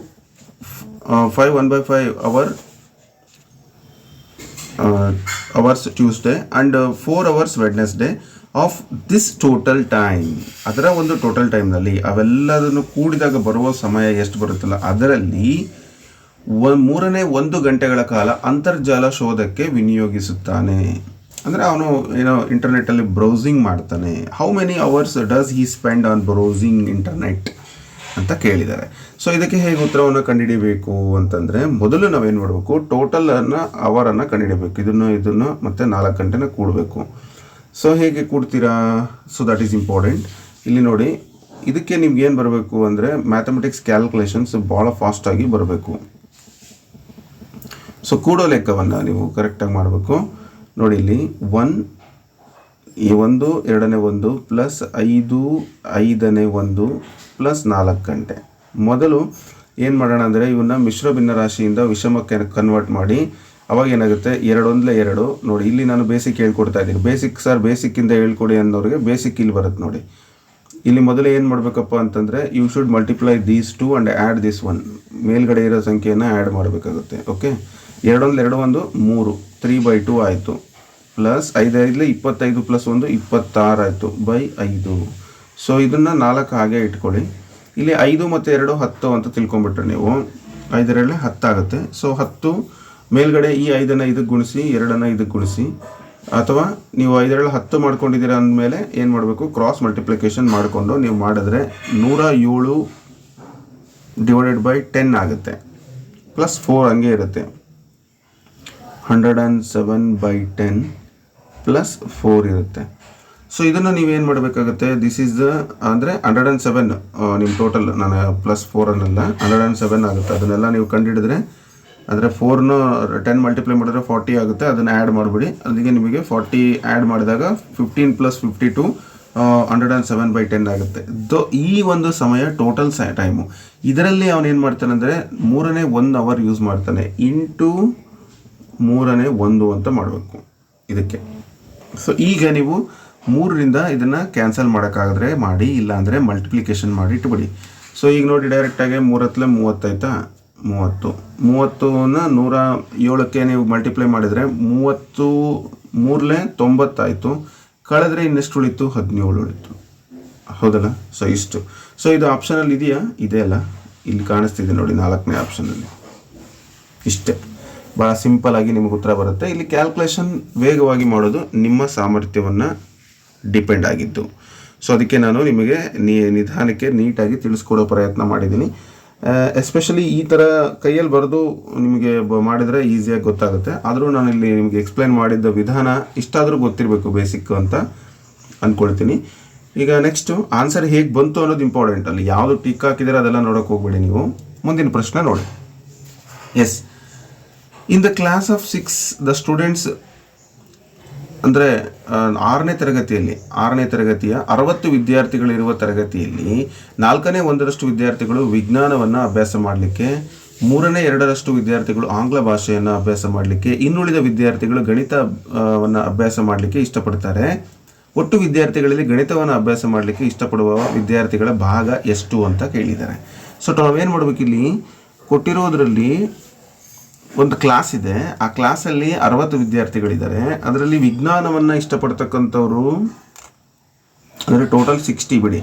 five one by five hour hours Tuesday and four hours Wednesday of this total time ಅದರ ಒಂದು ಟೋಟಲ್ ಟೈಮ್ನಲ್ಲಿ ಅವೆಲ್ಲದನ್ನು ಕೂಡಿದಾಗ ಬರುವ ಸಮಯ ಎಷ್ಟು ಬರುತ್ತಲ್ಲ, ಅದರಲ್ಲಿ ಮೂರನೇ ಒಂದು ಗಂಟೆಗಳ ಕಾಲ ಅಂತರ್ಜಾಲ ಶೋಧಕ್ಕೆ ವಿನಿಯೋಗಿಸುತ್ತಾನೆ. ಅಂದರೆ ಅವನು ಏನೋ ಇಂಟರ್ನೆಟ್ಟಲ್ಲಿ ಬ್ರೌಸಿಂಗ್ ಮಾಡ್ತಾನೆ. How many hours does he spend on browsing internet ಅಂತ ಕೇಳಿದ್ದಾರೆ. ಸೊ ಇದಕ್ಕೆ ಹೇಗೆ ಉತ್ತರವನ್ನು ಕಂಡುಹಿಡಿಬೇಕು ಅಂತಂದರೆ, ಮೊದಲು ನಾವೇನು ಮಾಡಬೇಕು? ಟೋಟಲನ್ನು ಅವರನ್ನು ಕಂಡುಹಿಡಿಬೇಕು. ಇದನ್ನು ಇದನ್ನು ಮತ್ತು ನಾಲ್ಕು ಗಂಟೆನ ಕೂಡಬೇಕು. ಸೊ ಹೇಗೆ ಕೊಡ್ತೀರಾ? ಸೊ ದಟ್ ಈಸ್ ಇಂಪಾರ್ಟೆಂಟ್ ಇಲ್ಲಿ ನೋಡಿ, ಇದಕ್ಕೆ ನಿಮ್ಗೆ ಏನು ಬರಬೇಕು ಅಂದರೆ ಮ್ಯಾಥಮೆಟಿಕ್ಸ್ ಕ್ಯಾಲ್ಕುಲೇಷನ್ಸ್ ಭಾಳ ಫಾಸ್ಟಾಗಿ ಬರಬೇಕು. ಸೊ ಕೂಡೋ ಲೆಕ್ಕವನ್ನು ನೀವು ಕರೆಕ್ಟಾಗಿ ಮಾಡಬೇಕು. ನೋಡಿ ಇಲ್ಲಿ ಒನ್ ಒಂದು, ಎರಡನೇ ಒಂದು ಪ್ಲಸ್ ಐದು, ಐದನೇ ಒಂದು ಪ್ಲಸ್ ನಾಲ್ಕು ಗಂಟೆ. ಮೊದಲು ಏನು ಮಾಡೋಣ ಅಂದರೆ ಇವನ್ನ ಮಿಶ್ರ ಭಿನ್ನ ರಾಶಿಯಿಂದ ವಿಷಮಕ್ಕೆ ಕನ್ವರ್ಟ್ ಮಾಡಿ ಅವಾಗ ಏನಾಗುತ್ತೆ? ಎರಡೊಂದಲೇ ಎರಡು. ನೋಡಿ, ಇಲ್ಲಿ ನಾನು ಬೇಸಿಕ್ ಹೇಳ್ಕೊಡ್ತಾ ಇದ್ದೀನಿ. ಬೇಸಿಕ್ ಸರ್ ಬೇಸಿಕ್ಕಿಂದ ಹೇಳ್ಕೊಡಿ ಅನ್ನೋರಿಗೆ ಬೇಸಿಕ್ ಇಲ್ಲಿ ಬರುತ್ತೆ ನೋಡಿ. ಇಲ್ಲಿ ಮೊದಲು ಏನು ಮಾಡಬೇಕಪ್ಪ ಅಂತಂದರೆ you should multiply these two and add this one ಮೇಲ್ಗಡೆ ಇರೋ ಸಂಖ್ಯೆಯನ್ನು ಆ್ಯಡ್ ಮಾಡಬೇಕಾಗುತ್ತೆ ಓಕೆ ಎರಡೊಂದು ಎರಡು ಒಂದು, ಮೂರು. ತ್ರೀ ಬೈ ಟು ಆಯಿತು. ಪ್ಲಸ್ ಐದೈದಲೇ ಇಪ್ಪತ್ತೈದು ಪ್ಲಸ್ ಒಂದು, ಇಪ್ಪತ್ತಾರು ಆಯಿತು. ಬೈ ಐದು. ಸೊ ಇದನ್ನು ನಾಲ್ಕು ಹಾಗೆ ಇಟ್ಕೊಳ್ಳಿ. ಇಲ್ಲಿ ಐದು ಮತ್ತು ಎರಡು ಹತ್ತು ಅಂತ ತಿಳ್ಕೊಂಬಿಟ್ರೆ ನೀವು, ಐದರಲ್ಲೇ ಹತ್ತಾಗುತ್ತೆ ಸೊ ಹತ್ತು ಮೇಲ್ಗಡೆ ಈ ಐದನ್ನು ಇದಕ್ಕೆ ಗುಣಿಸಿ, ಎರಡನ್ನು ಇದಕ್ಕೆ ಗುಣಿಸಿ. ಅಥವಾ ನೀವು ಐದರಲ್ಲಿ ಹತ್ತು ಮಾಡ್ಕೊಂಡಿದ್ದೀರಾ ಅಂದಮೇಲೆ ಏನು ಮಾಡಬೇಕು? ಕ್ರಾಸ್ ಮಲ್ಟಿಪ್ಲಿಕೇಶನ್ ಮಾಡಿಕೊಂಡು ನೀವು ಮಾಡಿದ್ರೆ ನೂರ ಏಳು ಡಿವೈಡೆಡ್ ಬೈ ಟೆನ್ ಆಗುತ್ತೆ. ಪ್ಲಸ್ ಫೋರ್ ಹಂಗೆ ಇರುತ್ತೆ. Hundred and seven by ten plus four ಇರುತ್ತೆ. ಸೊ ಇದನ್ನು ನೀವೇನು ಮಾಡಬೇಕಾಗುತ್ತೆ? ದಿಸ್ ಈಸ್ ದ ಅಂದರೆ ಹಂಡ್ರೆಡ್ ಆ್ಯಂಡ್ ಸೆವೆನ್ ನಿಮ್ಮ ಟೋಟಲ್ ನಾನು ಪ್ಲಸ್ ಫೋರ್ ಅನ್ನಲ್ಲ ಹಂಡ್ರೆಡ್ ಆ್ಯಂಡ್ ಸೆವೆನ್ ಆಗುತ್ತೆ. ಅದನ್ನೆಲ್ಲ ನೀವು ಕಂಡುಹಿಡಿದ್ರೆ ಅಂದರೆ ಫೋರ್ನ ಟೆನ್ ಮಲ್ಟಿಪ್ಲೈ ಮಾಡಿದ್ರೆ ಫಾರ್ಟಿ ಆಗುತ್ತೆ. ಅದನ್ನು ಆ್ಯಡ್ ಮಾಡಿಬಿಡಿ. ಅಲ್ಲಿಗೆ ನಿಮಗೆ ಫಾರ್ಟಿ ಆ್ಯಡ್ ಮಾಡಿದಾಗ fifteen plus fifty two hundred and seven by ten ಆಗುತ್ತೆ. ದೊ ಈ ಒಂದು ಸಮಯ ಟೋಟಲ್ ಸ ಟೈಮು ಇದರಲ್ಲಿ ಅವನೇನು ಮಾಡ್ತಾನೆ ಅಂದರೆ ಮೂರನೇ ಒಂದು ಅವರ್ ಯೂಸ್ ಮಾಡ್ತಾನೆ. ಇಂಟು ಮೂರನೇ ಒಂದು ಅಂತ ಮಾಡಬೇಕು ಇದಕ್ಕೆ. ಸೊ ಈಗ ನೀವು ಮೂರರಿಂದ ಇದನ್ನು ಕ್ಯಾನ್ಸಲ್ ಮಾಡೋಕ್ಕಾಗಿದ್ರೆ ಮಾಡಿ, ಇಲ್ಲಾಂದರೆ ಮಲ್ಟಿಪ್ಲಿಕೇಶನ್ ಮಾಡಿ ಇಟ್ಬಿಡಿ. ಸೊ ಈಗ ನೋಡಿ ಡೈರೆಕ್ಟಾಗಿ ಮೂರತ್ತಲೇ ಮೂವತ್ತಾಯ್ತಾ ಮೂವತ್ತು. ಮೂವತ್ತನ್ನ ನೂರ ಏಳಕ್ಕೆ ನೀವು ಮಲ್ಟಿಪ್ಲೈ ಮಾಡಿದರೆ ಮೂವತ್ತು ಮೂರಲೆ ತೊಂಬತ್ತಾಯಿತು. ಕಳೆದ್ರೆ ಇನ್ನೆಷ್ಟು ಉಳಿತು? ಹದಿನೇಳು ಉಳಿತು. ಹೌದಲ್ಲ? ಸೊ ಇಷ್ಟು. ಸೊ ಇದು ಆಪ್ಷನಲ್ಲಿ ಇದೆಯಾ? ಇದೆ ಅಲ್ಲ. ಇಲ್ಲಿ ಕಾಣಿಸ್ತಿದೆ ನೋಡಿ ನಾಲ್ಕನೇ ಆಪ್ಷನಲ್ಲಿ ಇಷ್ಟೇ. ಭಾಳ ಸಿಂಪಲ್ ಆಗಿ ನಿಮಗೆ ಉತ್ತರ ಬರುತ್ತೆ. ಇಲ್ಲಿ ಕ್ಯಾಲ್ಕುಲೇಷನ್ ವೇಗವಾಗಿ ಮಾಡೋದು ನಿಮ್ಮ ಸಾಮರ್ಥ್ಯವನ್ನು ಡಿಪೆಂಡ್ ಆಗಿದ್ದು. ಸೊ ಅದಕ್ಕೆ ನಾನು ನಿಮಗೆ ನಿಧಾನಕ್ಕೆ ನೀಟಾಗಿ ತಿಳಿಸ್ಕೊಡೋ ಪ್ರಯತ್ನ ಮಾಡಿದ್ದೀನಿ. ಎಸ್ಪೆಷಲಿ ಈ ಥರ ಕೈಯಲ್ಲಿ ಬರೆದು ನಿಮಗೆ ಮಾಡಿದರೆ ಈಸಿಯಾಗಿ ಗೊತ್ತಾಗುತ್ತೆ. ಆದರೂ ನಾನು ಇಲ್ಲಿ ನಿಮಗೆ ಎಕ್ಸ್ಪ್ಲೈನ್ ಮಾಡಿದ್ದ ವಿಧಾನ ಇಷ್ಟಾದರೂ ಗೊತ್ತಿರಬೇಕು ಬೇಸಿಕ್ ಅಂತ ಅಂದ್ಕೊಳ್ತೀನಿ ಈಗ ನೆಕ್ಸ್ಟು ಆನ್ಸರ್ ಹೇಗೆ ಬಂತು ಅನ್ನೋದು ಇಂಪಾರ್ಟೆಂಟ್ ಅಲ್ಲಿ. ಯಾವುದು ಟಿಕ್ ಹಾಕಿದರೆ ಅದೆಲ್ಲ ನೋಡೋಕೆ ಹೋಗ್ಬೇಡಿ ನೀವು. ಮುಂದಿನ ಪ್ರಶ್ನೆ ನೋಡಿ. As in the class of six the students ಅಂದರೆ ಆರನೇ ತರಗತಿಯಲ್ಲಿ, ಆರನೇ ತರಗತಿಯ ಅರವತ್ತು ವಿದ್ಯಾರ್ಥಿಗಳಿರುವ ತರಗತಿಯಲ್ಲಿ ನಾಲ್ಕನೇ ಒಂದರಷ್ಟು ವಿದ್ಯಾರ್ಥಿಗಳು ವಿಜ್ಞಾನವನ್ನು ಅಭ್ಯಾಸ ಮಾಡಲಿಕ್ಕೆ, ಮೂರನೇ ಎರಡರಷ್ಟು ವಿದ್ಯಾರ್ಥಿಗಳು ಆಂಗ್ಲ ಭಾಷೆಯನ್ನು ಅಭ್ಯಾಸ ಮಾಡಲಿಕ್ಕೆ, ಇನ್ನುಳಿದ ವಿದ್ಯಾರ್ಥಿಗಳು ಗಣಿತವನ್ನು ಅಭ್ಯಾಸ ಮಾಡಲಿಕ್ಕೆ ಇಷ್ಟಪಡ್ತಾರೆ. ಒಟ್ಟು ವಿದ್ಯಾರ್ಥಿಗಳಲ್ಲಿ ಗಣಿತವನ್ನು ಅಭ್ಯಾಸ ಮಾಡಲಿಕ್ಕೆ ಇಷ್ಟಪಡುವ ವಿದ್ಯಾರ್ಥಿಗಳ ಭಾಗ ಎಷ್ಟು ಅಂತ ಕೇಳಿದ್ದಾರೆ. ಸೊ ನಾವೇನು ಮಾಡಬೇಕಿಲ್ಲಿ? ಕೊಟ್ಟಿರೋದ್ರಲ್ಲಿ ಒಂದು ಕ್ಲಾಸ್ ಇದೆ. ಆ ಕ್ಲಾಸಲ್ಲಿ ಅರವತ್ತು ವಿದ್ಯಾರ್ಥಿಗಳಿದ್ದಾರೆ. ಅದರಲ್ಲಿ ವಿಜ್ಞಾನವನ್ನು ಇಷ್ಟಪಡ್ತಕ್ಕಂಥವ್ರು ಅಂದರೆ ಟೋಟಲ್ ಸಿಕ್ಸ್ಟಿ ಬಿಡಿ.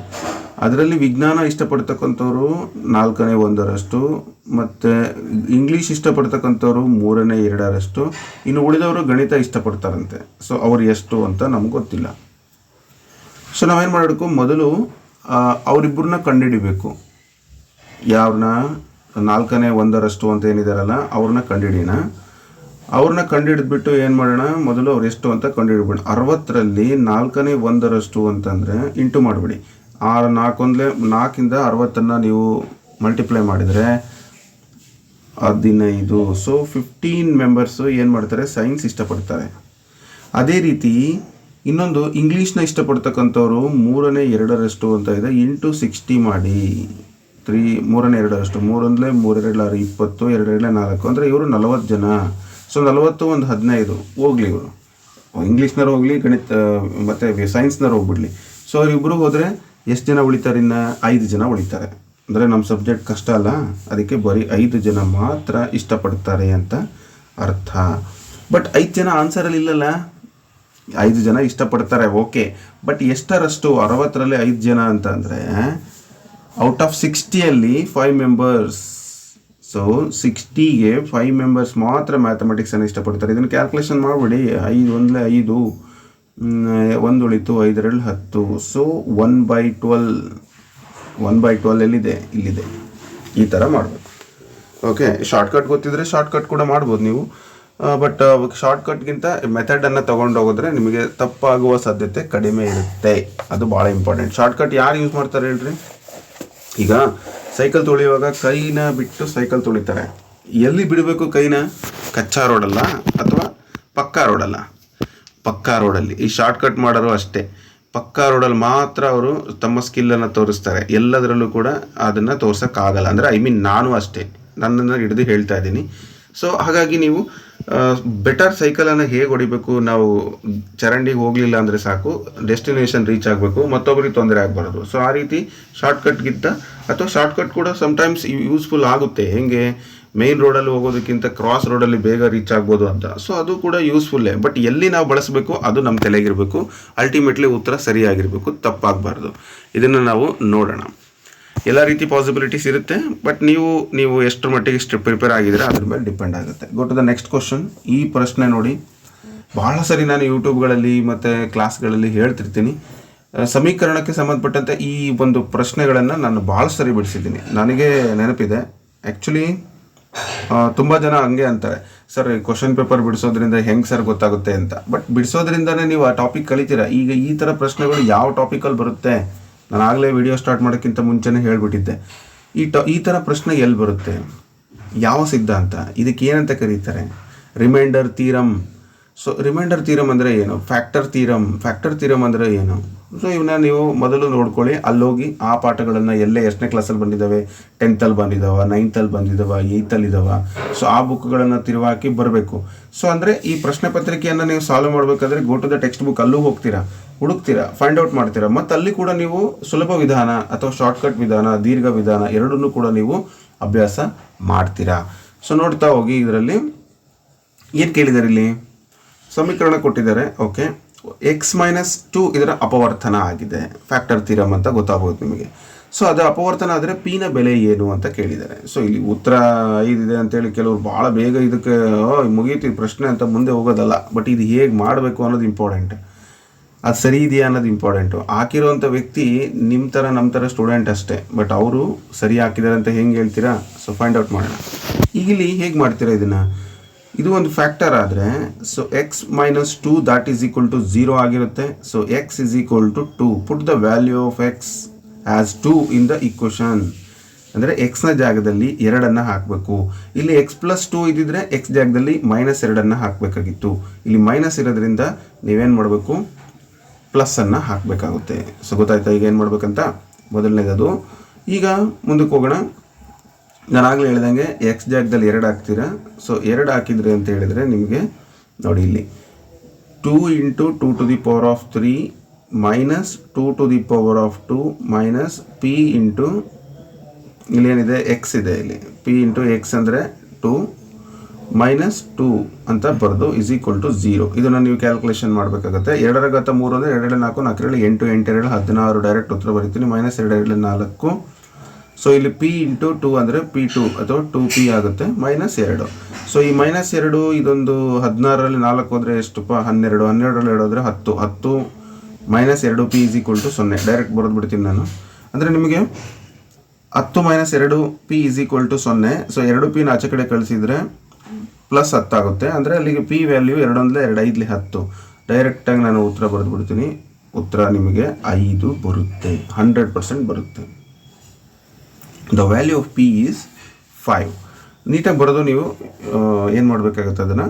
ಅದರಲ್ಲಿ ವಿಜ್ಞಾನ ಇಷ್ಟಪಡ್ತಕ್ಕಂಥವ್ರು ನಾಲ್ಕನೇ ಒಂದರಷ್ಟು, ಮತ್ತು ಇಂಗ್ಲೀಷ್ ಇಷ್ಟಪಡ್ತಕ್ಕಂಥವ್ರು ಮೂರನೇ ಎರಡರಷ್ಟು. ಇನ್ನು ಉಳಿದವರು ಗಣಿತ ಇಷ್ಟಪಡ್ತಾರಂತೆ. ಸೊ ಅವ್ರು ಎಷ್ಟು ಅಂತ ನಮ್ಗೆ ಗೊತ್ತಿಲ್ಲ. ಸೊ ನಾವೇನು ಮಾಡಬೇಕು ಮೊದಲು ಅವರಿಬ್ಬರನ್ನ ಕಂಡುಹಿಡಿಬೇಕು. ಯಾರನ್ನ ನಾಲ್ಕನೇ ಒಂದರಷ್ಟು ಅಂತ ಏನಿದಾರಲ್ಲ, ಅವ್ರನ್ನ ಕಂಡುಹಿಡಿಯೋಣ ಅವ್ರನ್ನ ಕಂಡುಹಿಡಿದ್ಬಿಟ್ಟು ಏನು ಮಾಡೋಣ, ಮೊದಲು ಅವ್ರು ಎಷ್ಟು ಅಂತ ಕಂಡುಹಿಡ್ಬಿಡಿ ಅರವತ್ತರಲ್ಲಿ ನಾಲ್ಕನೇ ಒಂದರಷ್ಟು ಅಂತಂದರೆ ಇಂಟು ಮಾಡಿಬಿಡಿ. ಆರು, ನಾಲ್ಕೊಂದಲೇ, ನಾಲ್ಕಿಂದ ಅರವತ್ತನ್ನು ನೀವು ಮಲ್ಟಿಪ್ಲೈ ಮಾಡಿದರೆ ಹದಿನೈದು. ಸೊ ಫಿಫ್ಟೀನ್ ಮೆಂಬರ್ಸು ಏನು ಮಾಡ್ತಾರೆ ಸೈನ್ಸ್ ಇಷ್ಟಪಡ್ತಾರೆ. ಅದೇ ರೀತಿ ಇನ್ನೊಂದು ಇಂಗ್ಲೀಷ್ನ ಇಷ್ಟಪಡ್ತಕ್ಕಂಥವ್ರು ಮೂರನೇ ಎರಡರಷ್ಟು ಅಂತ ಇದೆ ಇಂಟು ಸಿಕ್ಸ್ಟಿ ಮಾಡಿ. ತ್ರೀ, ಮೂರನೇ ಎರಡರಷ್ಟು ಮೂರೊಂದಲೇ ಮೂರೆರಡಲಾರು ಇಪ್ಪತ್ತು ಎರಡೆರಡಲೇ ನಾಲ್ಕು, ಅಂದರೆ ಇವರು ನಲವತ್ತು ಜನ. ಸೊ ನಲವತ್ತು ಒಂದು ಹದಿನೈದು ಹೋಗ್ಲಿ ಇವರು. ಇಂಗ್ಲೀಷ್ನವ್ರು ಹೋಗಲಿ, ಗಣಿತ, ಮತ್ತು ಸೈನ್ಸ್ನವ್ರು ಹೋಗ್ಬಿಡ್ಲಿ. ಸೊ ಅವರಿಬ್ಬರು ಹೋದರೆ ಎಷ್ಟು ಜನ ಉಳಿತಾರೆ ಇನ್ನು? ಐದು ಜನ ಉಳಿತಾರೆ. ಅಂದರೆ ನಮ್ಮ ಸಬ್ಜೆಕ್ಟ್ ಕಷ್ಟ ಅಲ್ಲ, ಅದಕ್ಕೆ ಬರೀ ಐದು ಜನ ಮಾತ್ರ ಇಷ್ಟಪಡ್ತಾರೆ ಅಂತ ಅರ್ಥ. ಬಟ್ ಐದು ಜನ ಆನ್ಸರಲ್ಲಿ ಇಲ್ಲಲ್ಲ? ಐದು ಜನ ಇಷ್ಟಪಡ್ತಾರೆ ಓಕೆ ಬಟ್ ಎಷ್ಟರಷ್ಟು? ಅರವತ್ತರಲ್ಲಿ ಐದು ಜನ ಅಂತ ಅಂದರೆ ಔಟ್ ಆಫ್ ಸಿಕ್ಸ್ಟಿಯಲ್ಲಿ ಫೈವ್ ಮೆಂಬರ್ಸ್ ಸೊ ಸಿಕ್ಸ್ಟಿಗೆ ಫೈವ್ ಮೆಂಬರ್ಸ್ ಮಾತ್ರ ಮ್ಯಾಥಮೆಟಿಕ್ಸನ್ನು ಇಷ್ಟಪಡ್ತಾರೆ. ಇದನ್ನು ಕ್ಯಾಲ್ಕುಲೇಷನ್ ಮಾಡಿಬಿಡಿ. ಐದು ಒಂದಲೇ ಐದು ಒಂದು ಉಳಿತು ಐದರಲ್ಲಿ ಹತ್ತು. So one by twelve one by twelve ಎಲ್ಲಿದೆ? ಇಲ್ಲಿದೆ. ಈ ಥರ ಮಾಡಬೇಕು. ಓಕೆ ಶಾರ್ಟ್ಕಟ್ ಗೊತ್ತಿದ್ರೆ ಶಾರ್ಟ್ಕಟ್ ಕೂಡ ಮಾಡ್ಬೋದು ನೀವು. ಬಟ್ ಶಾರ್ಟ್ಕಟ್ಗಿಂತ ಮೆಥಡನ್ನು ತೊಗೊಂಡು ಹೋಗಿದ್ರೆ ನಿಮಗೆ ತಪ್ಪಾಗುವ ಸಾಧ್ಯತೆ ಕಡಿಮೆ ಇರುತ್ತೆ. ಅದು ಭಾಳ ಇಂಪಾರ್ಟೆಂಟ್ ಶಾರ್ಟ್ಕಟ್ ಯಾರು ಯೂಸ್ ಮಾಡ್ತಾರೆ ಹೇಳ್ರಿ? ಈಗ ಸೈಕಲ್ ತೊಳೆಯುವಾಗ ಕೈನ ಬಿಟ್ಟು ಸೈಕಲ್ ತೊಳಿತಾರೆ. ಎಲ್ಲಿ ಬಿಡಬೇಕು ಕೈನ? ಕಚ್ಚಾ ರೋಡಲ್ಲ ಅಥವಾ ಪಕ್ಕಾ ರೋಡಲ್ಲ? ಪಕ್ಕಾ ರೋಡಲ್ಲಿ. ಈ ಶಾರ್ಟ್ಕಟ್ ಮಾಡೋರು ಅಷ್ಟೇ. ಪಕ್ಕಾ ರೋಡಲ್ಲಿ ಮಾತ್ರ ಅವರು ತಮ್ಮ ಸ್ಕಿಲ್ಲನ್ನು ತೋರಿಸ್ತಾರೆ. ಎಲ್ಲದರಲ್ಲೂ ಕೂಡ ಅದನ್ನು ತೋರ್ಸೋಕ್ಕಾಗಲ್ಲ. ಅಂದರೆ ಐ ಮೀನ್ ನಾನು ಅಷ್ಟೇ. ನನ್ನನ್ನು ಹಿಡಿದು ಹೇಳ್ತಾ ಇದ್ದೀನಿ. ಸೊ ಹಾಗಾಗಿ ನೀವು ಬೆಟರ್ ಸೈಕಲನ್ನು ಹೇಗೆ ಹೊಡಿಬೇಕು? ನಾವು ಚರಂಡಿಗೆ ಹೋಗಲಿಲ್ಲ ಅಂದರೆ ಸಾಕು ಡೆಸ್ಟಿನೇಷನ್ ರೀಚ್ ಆಗಬೇಕು ಮತ್ತೊಬ್ಬರಿಗೆ ತೊಂದರೆ ಆಗಬಾರ್ದು. ಸೊ ಆ ರೀತಿ ಶಾರ್ಟ್ಕಟ್ಗಿಂತ ಅಥವಾ ಶಾರ್ಟ್ಕಟ್ ಕೂಡ ಸಮಟೈಮ್ಸ್ ಯೂಸ್ಫುಲ್ ಆಗುತ್ತೆ. ಹೆಂಗೆ? ಮೇನ್ ರೋಡಲ್ಲಿ ಹೋಗೋದಕ್ಕಿಂತ ಕ್ರಾಸ್ ರೋಡಲ್ಲಿ ಬೇಗ ರೀಚ್ ಆಗ್ಬೋದು ಅಂತ. ಸೊ ಅದು ಕೂಡ ಯೂಸ್ಫುಲ್ಲೇ ಬಟ್ ಎಲ್ಲಿ ನಾವು ಬಳಸಬೇಕು? ಅದು ನಮ್ಮ ತಲೆಗಿರಬೇಕು. ಅಲ್ಟಿಮೇಟ್ಲಿ ಉತ್ತರ ಸರಿಯಾಗಿರಬೇಕು. ತಪ್ಪಾಗಬಾರ್ದು. ಇದನ್ನು ನಾವು ನೋಡೋಣ. ಎಲ್ಲ ರೀತಿ ಪಾಸಿಬಿಲಿಟೀಸ್ ಇರುತ್ತೆ. ಬಟ್ ನೀವು ನೀವು ಎಷ್ಟು ಮಟ್ಟಿಗೆ ಇಷ್ಟು ಪ್ರಿಪೇರ್ ಆಗಿದ್ರೆ ಅದ್ರ ಮೇಲೆ ಡಿಪೆಂಡ್ ಆಗುತ್ತೆ. Go to the next question ಈ ಪ್ರಶ್ನೆ ನೋಡಿ. ಬಹಳ ಸರಿ ನಾನು ಯೂಟ್ಯೂಬ್ಗಳಲ್ಲಿ ಮತ್ತು ಕ್ಲಾಸ್ಗಳಲ್ಲಿ ಹೇಳ್ತಿರ್ತೀನಿ. ಸಮೀಕರಣಕ್ಕೆ ಸಂಬಂಧಪಟ್ಟಂತೆ ಈ ಒಂದು ಪ್ರಶ್ನೆಗಳನ್ನು ನಾನು ಭಾಳ ಸರಿ ಬಿಡಿಸಿದ್ದೀನಿ. ನನಗೆ ನೆನಪಿದೆ. ಆ್ಯಕ್ಚುಲಿ ತುಂಬ ಜನ ಹಂಗೆ ಅಂತಾರೆ. ಸರ್ ಕ್ವಶನ್ ಪೇಪರ್ ಬಿಡಿಸೋದ್ರಿಂದ ಹೆಂಗೆ ಸರ್ ಗೊತ್ತಾಗುತ್ತೆ ಅಂತ? ಬಟ್ ಬಿಡಿಸೋದ್ರಿಂದನೇ ನೀವು ಆ ಟಾಪಿಕ್ ಕಲಿತೀರಾ? ಈಗ ಈ ಥರ ಪ್ರಶ್ನೆಗಳು ಯಾವ ಟಾಪಿಕಲ್ಲಿ ಬರುತ್ತೆ? ನಾನು ಆಗಲೇ ವಿಡಿಯೋ ಸ್ಟಾರ್ಟ್ ಮಾಡೋಕ್ಕಿಂತ ಮುಂಚೆನೇ ಹೇಳಿಬಿಟ್ಟಿದ್ದೆ. ಈ ಟ, ಈ ಥರ ಪ್ರಶ್ನೆ ಎಲ್ಲಿ ಬರುತ್ತೆ? ಯಾವ ಸಿದ್ಧಾಂತ? ಇದಕ್ಕೆ ಏನಂತ ಕರೀತಾರೆ? Remainder theorem so remainder theorem ಅಂದರೆ ಏನು? ಫ್ಯಾಕ್ಟರ್ ತೀರಮ್ ಫ್ಯಾಕ್ಟರ್ ತೀರಮ್ ಅಂದರೆ ಏನು? ಸೊ ಇವನ್ನ ನೀವು ಮೊದಲು ನೋಡ್ಕೊಳ್ಳಿ. ಅಲ್ಲೋಗಿ ಆ ಪಾಠಗಳನ್ನು ಎಲ್ಲೇ ಎಷ್ಟನೇ ಕ್ಲಾಸಲ್ಲಿ ಬಂದಿದ್ದಾವೆ? ಟೆಂತಲ್ಲಿ ಬಂದಿದ್ದಾವೆ ನೈನ್ತಲ್ಲಿ ಬಂದಿದ್ದಾವ ಏಯ್ತಲ್ಲಿ ಇದಾವೆ ಸೊ ಆ ಬುಕ್ಗಳನ್ನು ತಿರುವಾಕಿ ಬರಬೇಕು. ಸೊ ಅಂದರೆ ಈ ಪ್ರಶ್ನೆ ಪತ್ರಿಕೆಯನ್ನು ನೀವು ಸಾಲ್ವ್ ಮಾಡಬೇಕಾದ್ರೆ go to the text book ಅಲ್ಲೂ ಹೋಗ್ತೀರಾ? ಹುಡುಕ್ತೀರಾ ಫೈಂಡ್ ಔಟ್ ಮಾಡ್ತೀರಾ? ಮತ್ತು ಅಲ್ಲಿ ಕೂಡ ನೀವು ಸುಲಭ ವಿಧಾನ ಅಥವಾ ಶಾರ್ಟ್ಕಟ್ ವಿಧಾನ, ದೀರ್ಘ ವಿಧಾನ ಎರಡನ್ನೂ ಕೂಡ ನೀವು ಅಭ್ಯಾಸ ಮಾಡ್ತೀರಾ? ಸೊ ನೋಡ್ತಾ ಹೋಗಿ ಇದರಲ್ಲಿ. ಏನು ಕೇಳಿದ್ದಾರೆ ಇಲ್ಲಿ? ಸಮೀಕರಣ ಕೊಟ್ಟಿದ್ದಾರೆ ಓಕೆ ಎಕ್ಸ್ ಮೈನಸ್ ಟು ಇದರ ಅಪವರ್ತನ ಆಗಿದೆ. ಫ್ಯಾಕ್ಟರ್ ಥಿರಮ್ ಅಂತ ಗೊತ್ತಾಗೋದು ನಿಮಗೆ. ಸೊ ಅದು ಅಪವರ್ತನ ಆದರೆ ಪಿನ ಬೆಲೆ ಏನು ಅಂತ ಕೇಳಿದ್ದಾರೆ. ಸೊ ಇಲ್ಲಿ ಉತ್ತರ ಐದಿದೆ ಅಂತೇಳಿ ಕೆಲವರು ಭಾಳ ಬೇಗ ಇದಕ್ಕೆ ಮುಗೀತು ಪ್ರಶ್ನೆ ಅಂತ ಮುಂದೆ ಹೋಗೋದಲ್ಲ. ಬಟ್ ಇದು ಹೇಗೆ ಮಾಡಬೇಕು ಅನ್ನೋದು ಇಂಪಾರ್ಟೆಂಟ್ ಅದು ಸರಿ ಇದೆಯಾ ಅನ್ನೋದು ಇಂಪಾರ್ಟೆಂಟು ಹಾಕಿರೋಂಥ ವ್ಯಕ್ತಿ ನಿಮ್ಮ ಥರ ನಮ್ಮ ಥರ ಸ್ಟೂಡೆಂಟ್ ಅಷ್ಟೇ. ಬಟ್ ಅವರು ಸರಿ ಹಾಕಿದ್ದಾರೆ ಅಂತ ಹೆಂಗೆ ಹೇಳ್ತೀರಾ? ಸೊ ಫೈಂಡ್ ಔಟ್ ಮಾಡೋಣ. ಈಗ ಇಲ್ಲಿ ಹೇಗೆ ಮಾಡ್ತೀರಾ ಇದನ್ನು? ಇದು ಒಂದು ಫ್ಯಾಕ್ಟರ್ ಆದರೆ so x minus two that is equal to zero ಆಗಿರುತ್ತೆ. So x is equal to two put the value of x as two in the equation ಅಂದರೆ ಎಕ್ಸ್ನ ಜಾಗದಲ್ಲಿ ಎರಡನ್ನು ಹಾಕಬೇಕು. ಇಲ್ಲಿ ಎಕ್ಸ್ ಪ್ಲಸ್ ಟೂ ಇದ್ದಿದ್ರೆ ಎಕ್ಸ್ ಜಾಗದಲ್ಲಿ ಮೈನಸ್ ಎರಡನ್ನು ಹಾಕಬೇಕಾಗಿತ್ತು. ಇಲ್ಲಿ ಮೈನಸ್ ಇರೋದ್ರಿಂದ ನೀವೇನು ಮಾಡಬೇಕು? ಪ್ಲಸ್ಸನ್ನು ಹಾಕಬೇಕಾಗುತ್ತೆ. ಸೊ ಗೊತ್ತಾಯ್ತಾ ಈಗ ಏನು ಮಾಡ್ಬೇಕಂತ? ಮೊದಲನೇದದು, ಈಗ ಮುಂದಕ್ಕೆ ಹೋಗೋಣ. ನಾನು ಆಗಲೇ ಹೇಳ್ದಂಗೆ ಎಕ್ಸ್ ಜಾಗದಲ್ಲಿ ಎರಡು ಹಾಕ್ತೀರಾ? ಸೊ ಎರಡು ಹಾಕಿದ್ರಿ ಅಂತ ಹೇಳಿದರೆ ನಿಮಗೆ ನೋಡಿ ಇಲ್ಲಿ two into two to the power of three minus two to the power of two minus p into ಇಲ್ಲೇನಿದೆ x ಇದೆ ಇಲ್ಲಿ. ಪಿ ಇಂಟು ಎಕ್ಸ್ ಅಂದರೆ ಟು ಮೈನಸ್ ಟೂ ಅಂತ ಬರೆದು ಇಸ್ ಈಕ್ವಲ್ ಟು ಝೀರೋ ಇದನ್ನು ನೀವು ಕ್ಯಾಲ್ಕುಲೇಷನ್ ಮಾಡಬೇಕಾಗುತ್ತೆ. ಎರಡರ ಗತ ಮೂರು ಅಂದರೆ ಎರಡೆರಡು ನಾಲ್ಕು, ನಾಲ್ಕರಲ್ಲಿ ಎಂಟು ಎಂಟೆರಡು ಹದಿನಾರು ಡೈರೆಕ್ಟ್ ಉತ್ತರ ಬರೀತೀನಿ. ಮೈನಸ್ ಎರಡೆರಡು ನಾಲ್ಕು. ಸೊ ಇಲ್ಲಿ ಪಿ ಇಂಟು ಟು ಅಂದರೆ ಪಿ ಟು ಅಥವಾ ಟು ಪಿ ಆಗುತ್ತೆ. ಮೈನಸ್ ಎರಡು. ಸೊ ಈ ಮೈನಸ್ ಎರಡು ಇದೊಂದು ಹದಿನಾರರಲ್ಲಿ ನಾಲ್ಕು ಹೋದರೆ ಎಷ್ಟುಪ್ಪ? ಹನ್ನೆರಡು. ಹನ್ನೆರಡರಲ್ಲಿ ಎರಡು ಹೋದರೆ ಹತ್ತು. ಹತ್ತು ಮೈನಸ್ ಎರಡು ಪಿ ಇಸ್ ಈಕ್ವಲ್ ಟು ಸೊನ್ನೆ. ಡೈರೆಕ್ಟ್ ಬರೆದು ಬಿಡ್ತೀನಿ ನಾನು. ಅಂದರೆ ನಿಮಗೆ ಹತ್ತು ಮೈನಸ್ ಎರಡು ಪಿ ಇಸ್ ಈಕ್ವಲ್ ಟು ಸೊನ್ನೆ. ಸೊ ಎರಡು ಪಿನ ಆಚೆ ಕಡೆ ಕಳಿಸಿದರೆ ಪ್ಲಸ್ ಹತ್ತಾಗುತ್ತೆ ಅಂದರೆ ಅಲ್ಲಿಗೆ ಪಿ ವ್ಯಾಲ್ಯೂ ಎರಡೊಂದಲೇ ಎರಡು, ಐದಲಿ ಹತ್ತು. ಡೈರೆಕ್ಟಾಗಿ ನಾನು ಉತ್ತರ ಬರೆದು ಬಿಡ್ತೀನಿ. ಉತ್ತರ ನಿಮಗೆ ಐದು ಬರುತ್ತೆ. ಹಂಡ್ರೆಡ್ ಪರ್ಸೆಂಟ್ ಬರುತ್ತೆ. The value of p is five ನೀಟಾಗಿ ಬರೋದು ನೀವು ಏನು ಮಾಡಬೇಕಾಗುತ್ತೆ ಅದನ್ನು?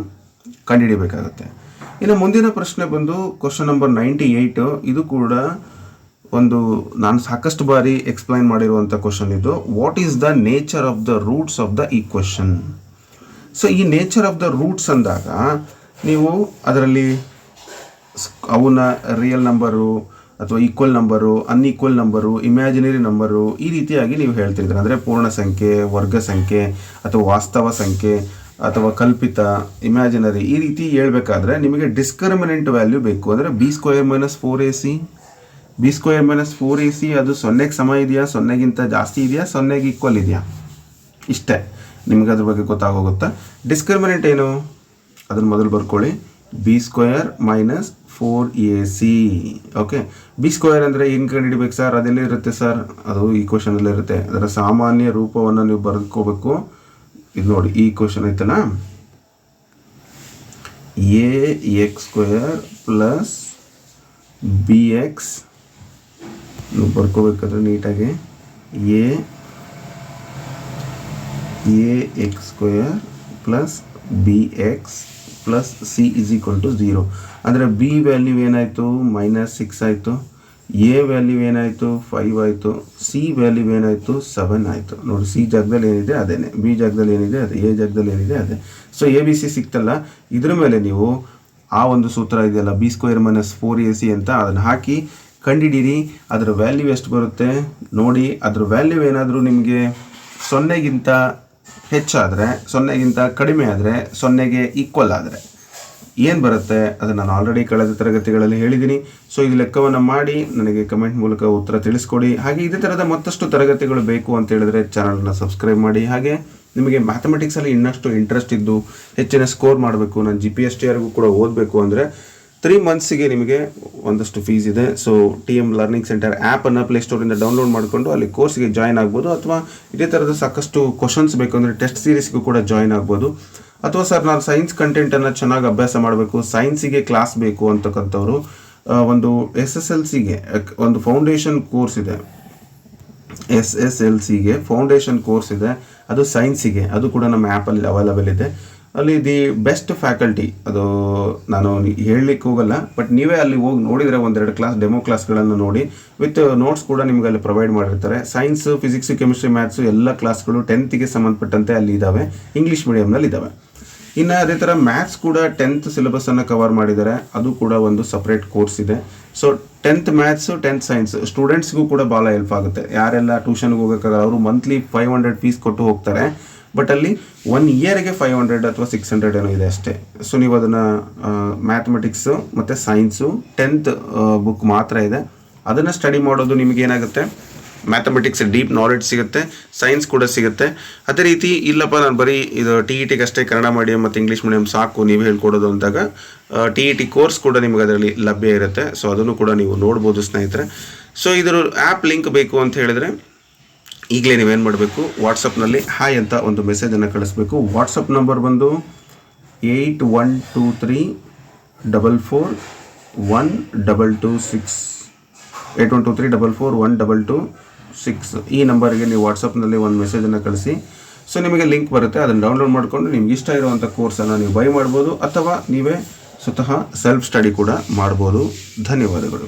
ಕಂಡುಹಿಡಿಬೇಕಾಗುತ್ತೆ. ಇನ್ನು ಮುಂದಿನ ಪ್ರಶ್ನೆ ಬಂದು ಕ್ವಶನ್ ನಂಬರ್ ನೈಂಟಿ ಏಯ್ಟು ಇದು ಕೂಡ ಒಂದು ನಾನು ಸಾಕಷ್ಟು ಬಾರಿ ಎಕ್ಸ್ಪ್ಲೈನ್ ಮಾಡಿರುವಂಥ ಕ್ವಶನ್ ಇದು. What is the nature of the roots of the equation so ಈ ನೇಚರ್ ಆಫ್ ದ ರೂಟ್ಸ್ ಅಂದಾಗ ನೀವು ಅದರಲ್ಲಿ ಅವನ್ನ ರಿಯಲ್ ನಂಬರು ಅಥವಾ equal number unequal number imaginary number ಈ ರೀತಿಯಾಗಿ ನೀವು ಹೇಳ್ತಿರ್ತೀರ. ಅಂದರೆ ಪೂರ್ಣ ಸಂಖ್ಯೆ, ವರ್ಗ ಸಂಖ್ಯೆ ಅಥವಾ ವಾಸ್ತವ ಸಂಖ್ಯೆ ಅಥವಾ ಕಲ್ಪಿತ ಇಮ್ಯಾಜಿನರಿ ಈ ರೀತಿ ಹೇಳಬೇಕಾದ್ರೆ ನಿಮಗೆ ಡಿಸ್ಕ್ರಿಮಿನೆಂಟ್ ವ್ಯಾಲ್ಯೂ ಬೇಕು. ಅಂದರೆ b square minus four a c b square minus four a c ಅದು ಸೊನ್ನೆಗೆ ಸಮ ಇದೆಯಾ? ಸೊನ್ನೆಗಿಂತ ಜಾಸ್ತಿ ಇದೆಯಾ? ಸೊನ್ನೆಗೆ ಈಕ್ವಲ್ ಇದೆಯಾ? ಇಷ್ಟೇ. ನಿಮ್ಗೆ ಅದ್ರ ಬಗ್ಗೆ ಗೊತ್ತಾಗೋಗುತ್ತೆ. ಡಿಸ್ಕ್ರಿಮಿನೆಂಟ್ ಏನು? ಅದನ್ನು ಮೊದಲು ಬರ್ಕೊಳ್ಳಿ. B square minus four a c okay b square ಅಂದರೆ ಏನು ಕಂಡುಹಿಡಿಬೇಕು ಸರ್ ಅದೆಲ್ಲ ಇರುತ್ತೆ ಸರ್ ಅದು ಈ ಕ್ವಶನಲ್ಲಿ ಇರುತ್ತೆ. ಅದರ ಸಾಮಾನ್ಯ ರೂಪವನ್ನು ನೀವು ಬರೆದುಕೋಬೇಕು ಇದು ನೋಡಿ, ಈ ಕ್ವಶನ್ ಐತಲ್ಲ a x square plus b x ನೀವು ಬರ್ಕೋಬೇಕಾದ್ರೆ ನೀಟಾಗಿ a a x square plus b x plus c is equal to zero ಅಂದರೆ ಬಿ ವ್ಯಾಲ್ಯೂ ಏನಾಯಿತು? ಮೈನಸ್ ಸಿಕ್ಸ್ ಆಯಿತು. ಎ ವ್ಯಾಲ್ಯೂ ಏನಾಯಿತು? ಫೈವ್ ಆಯಿತು. ಸಿ ವ್ಯಾಲ್ಯೂ ಏನಾಯಿತು? ಸೆವೆನ್ ಆಯಿತು. ನೋಡಿ ಸಿ ಜಾಗದಲ್ಲಿ ಏನಿದೆ ಅದೇನೆ. ಬಿ ಜಾಗದಲ್ಲಿ ಏನಿದೆ ಅದೇ. ಎ ಜಾಗದಲ್ಲಿ ಏನಿದೆ ಅದೇ. ಸೊ ಎ ಬಿ ಸಿ ಸಿಕ್ತಲ್ಲ. ಇದ್ರ ಮೇಲೆ ನೀವು ಆ ಒಂದು ಸೂತ್ರ ಇದೆಯಲ್ಲ b square minus four a c ಅಂತ ಅದನ್ನು ಹಾಕಿ ಕಂಡಿಡೀರಿ. ಅದರ ವ್ಯಾಲ್ಯೂ ಎಷ್ಟು ಬರುತ್ತೆ? ನೋಡಿ, ಅದ್ರ ವ್ಯಾಲ್ಯೂ ಏನಾದರೂ ನಿಮಗೆ ಸೊನ್ನೆಗಿಂತ ಹೆಚ್ಚಾದರೆ ಸೊನ್ನೆಗಿಂತ ಕಡಿಮೆ ಆದರೆ ಸೊನ್ನೆಗೆ ಈಕ್ವಲ್ ಆದರೆ. ಏನು ಬರುತ್ತೆ? ಅದು ನಾನು ಆಲ್ರೆಡಿ ಕಳೆದ ತರಗತಿಗಳಲ್ಲಿ ಹೇಳಿದ್ದೀನಿ ಸೊ ಇದು ಲೆಕ್ಕವನ್ನು ಮಾಡಿ ನನಗೆ ಕಮೆಂಟ್ ಮೂಲಕ ಉತ್ತರ ತಿಳಿಸ್ಕೊಡಿ. ಹಾಗೆ ಇದೇ ಥರದ ಮತ್ತಷ್ಟು ತರಗತಿಗಳು ಬೇಕು ಅಂತ ಹೇಳಿದ್ರೆ ಚಾನಲ್ನ ಸಬ್ಸ್ಕ್ರೈಬ್ ಮಾಡಿ. ಹಾಗೆ ನಿಮಗೆ ಮ್ಯಾಥಮೆಟಿಕ್ಸಲ್ಲಿ ಇನ್ನಷ್ಟು ಇಂಟ್ರೆಸ್ಟ್ ಇದ್ದು ಹೆಚ್ಚಿನ ಸ್ಕೋರ್ ಮಾಡಬೇಕು ನಾನು ಜಿ ಪಿ ಎಸ್ ಟಿ ಆರ್ಗೂ ಕೂಡ ಓದಬೇಕು ಅಂದರೆ ತ್ರೀ ಮಂತ್ಸಿಗೆ ನಿಮಗೆ ಒಂದಷ್ಟು ಫೀಸ್ ಇದೆ. So T M learning centre ಆ್ಯಪನ್ನು ಪ್ಲೇಸ್ಟೋರಿಂದ ಡೌನ್ಲೋಡ್ ಮಾಡಿಕೊಂಡು ಅಲ್ಲಿ ಕೋರ್ಸ್ಗೆ ಜಾಯ್ನ್ ಆಗ್ಬೋದು. ಅಥವಾ ಇದೇ ಥರದ ಸಾಕಷ್ಟು ಕ್ವಶನ್ಸ್ ಬೇಕು ಅಂದರೆ ಟೆಸ್ಟ್ ಸೀರೀಸ್ಗೂ ಕೂಡ ಜಾಯ್ನ್ ಆಗ್ಬೋದು. ಅಥವಾ ಸರ್ ನಾನು ಸೈನ್ಸ್ ಕಂಟೆಂಟನ್ನು ಚೆನ್ನಾಗಿ ಅಭ್ಯಾಸ ಮಾಡಬೇಕು. ಸೈನ್ಸಿಗೆ ಕ್ಲಾಸ್ ಬೇಕು ಅಂತಕ್ಕಂಥವ್ರು ಒಂದು ಎಸ್ ಎಸ್ ಎಲ್ ಸಿಗೆ ಒಂದು ಫೌಂಡೇಶನ್ ಕೋರ್ಸ್ ಇದೆ. ಎಸ್ ಎಸ್ ಎಲ್ ಸಿಗೆ ಫೌಂಡೇಶನ್ ಕೋರ್ಸ್ ಇದೆ. ಅದು ಸೈನ್ಸಿಗೆ ಅದು ಕೂಡ ನಮ್ಮ ಆ್ಯಪಲ್ಲಿ ಅವೈಲಬಲ್ ಇದೆ. ಅಲ್ಲಿ ದಿ ಬೆಸ್ಟ್ ಫ್ಯಾಕಲ್ಟಿ ಅದು ನಾನು ಹೇಳಲಿಕ್ಕೆ ಹೋಗಲ್ಲ ಬಟ್ ನೀವೇ ಅಲ್ಲಿ ಹೋಗಿ ನೋಡಿದರೆ ಒಂದೆರಡು ಕ್ಲಾಸ್ ಡೆಮೋ ಕ್ಲಾಸ್ಗಳನ್ನು ನೋಡಿ ವಿತ್ ನೋಟ್ಸ್ ಕೂಡ ನಿಮಗೆ ಅಲ್ಲಿ ಪ್ರೊವೈಡ್ ಮಾಡಿರ್ತಾರೆ. ಸೈನ್ಸ್ ಫಿಸಿಕ್ಸ್ ಕೆಮಿಸ್ಟ್ರಿ ಮ್ಯಾಥ್ಸು ಎಲ್ಲ ಕ್ಲಾಸ್ಗಳು ಟೆಂತಿಗೆ ಸಂಬಂಧಪಟ್ಟಂತೆ ಅಲ್ಲಿ ಇದ್ದಾವೆ ಇಂಗ್ಲೀಷ್ ಮೀಡಿಯಮ್ನಲ್ಲಿ ಇದ್ದಾವೆ ಇನ್ನು ಅದೇ ಥರ ಮ್ಯಾಥ್ಸ್ ಕೂಡ ಟೆಂತ್ ಸಿಲೆಬಸನ್ನು ಕವರ್ ಮಾಡಿದ್ದಾರೆ. ಅದು ಕೂಡ ಒಂದು ಸಪ್ರೇಟ್ ಕೋರ್ಸ್ ಇದೆ. So tenth maths tenth science ಸ್ಟೂಡೆಂಟ್ಸ್ಗೂ ಕೂಡ ಭಾಳ ಹೆಲ್ಪ್ ಆಗುತ್ತೆ. ಯಾರೆಲ್ಲ ಟ್ಯೂಷನ್ಗೆ ಹೋಗೋಕ್ಕಾಗಲ್ಲ, ಅವರು ಮಂತ್ಲಿ ಫೈವ್ ಹಂಡ್ರೆಡ್ ಫೀಸ್ ಕೊಟ್ಟು ಹೋಗ್ತಾರೆ. ಬಟ್ ಅಲ್ಲಿ ಒನ್ ಇಯರ್ಗೆ ಫೈವ್ ಹಂಡ್ರೆಡ್ ಅಥವಾ ಸಿಕ್ಸ್ ಹಂಡ್ರೆಡ್ ಏನೋ ಇದೆ ಅಷ್ಟೇ. ಸೊ ನೀವು ಅದನ್ನು ಮ್ಯಾಥಮೆಟಿಕ್ಸು ಮತ್ತು ಸೈನ್ಸು ಟೆಂತ್ ಬುಕ್ ಮಾತ್ರ ಇದೆ. ಅದನ್ನು ಸ್ಟಡಿ ಮಾಡೋದು ನಿಮಗೆ ಏನಾಗುತ್ತೆ? ಮ್ಯಾಥಮೆಟಿಕ್ಸ್ ಡೀಪ್ ನಾಲೆಡ್ಜ್ ಸಿಗುತ್ತೆ ಸೈನ್ಸ್ ಕೂಡ ಸಿಗುತ್ತೆ. ಅದೇ ರೀತಿ ಇಲ್ಲಪ್ಪ, ನಾನು ಬರೀ ಇದು ಟಿ ಇ ಟಿಗೆ ಅಷ್ಟೇ ಕನ್ನಡ ಮೀಡಿಯಂ ಮತ್ತು ಇಂಗ್ಲೀಷ್ ಮೀಡಿಯಂ ಸಾಕು, ನೀವು ಹೇಳ್ಕೊಡೋದು ಅಂದಾಗ ಟಿ ಇ ಟಿ ಕೋರ್ಸ್ ಕೂಡ ನಿಮಗೆ ಅದರಲ್ಲಿ ಲಭ್ಯ ಇರುತ್ತೆ. ಸೊ ಅದನ್ನು ಕೂಡ ನೀವು ನೋಡ್ಬೋದು ಸ್ನೇಹಿತರೆ. ಸೊ ಇದರ ಆ್ಯಪ್ ಲಿಂಕ್ ಬೇಕು ಅಂತ ಹೇಳಿದ್ರೆ ಈಗಲೇ ನೀವೇನು ಮಾಡಬೇಕು? ವಾಟ್ಸಪ್ನಲ್ಲಿ ಹಾಯ್ ಅಂತ ಒಂದು ಮೆಸೇಜನ್ನು ಕಳಿಸ್ಬೇಕು. ವಾಟ್ಸಪ್ ನಂಬರ್ ಬಂದು eight one two three double four one double two six eight one two three double four one double two six ಈ ನಂಬರ್ಗೆ ನೀವು ವಾಟ್ಸಪ್ನಲ್ಲಿ ಒಂದು ಮೆಸೇಜನ್ನು ಕಳಿಸಿ. ಸೊ ನಿಮಗೆ ಲಿಂಕ್ ಬರುತ್ತೆ. ಅದನ್ನು ಡೌನ್ಲೋಡ್ ಮಾಡಿಕೊಂಡು ನಿಮ್ಗೆ ಇಷ್ಟ ಇರುವಂಥ ಕೋರ್ಸನ್ನು ನೀವು ಬೈ ಮಾಡ್ಬೋದು, ಅಥವಾ ನೀವೇ ಸ್ವತಃ ಸೆಲ್ಫ್ ಸ್ಟಡಿ ಕೂಡ ಮಾಡ್ಬೋದು. ಧನ್ಯವಾದಗಳು.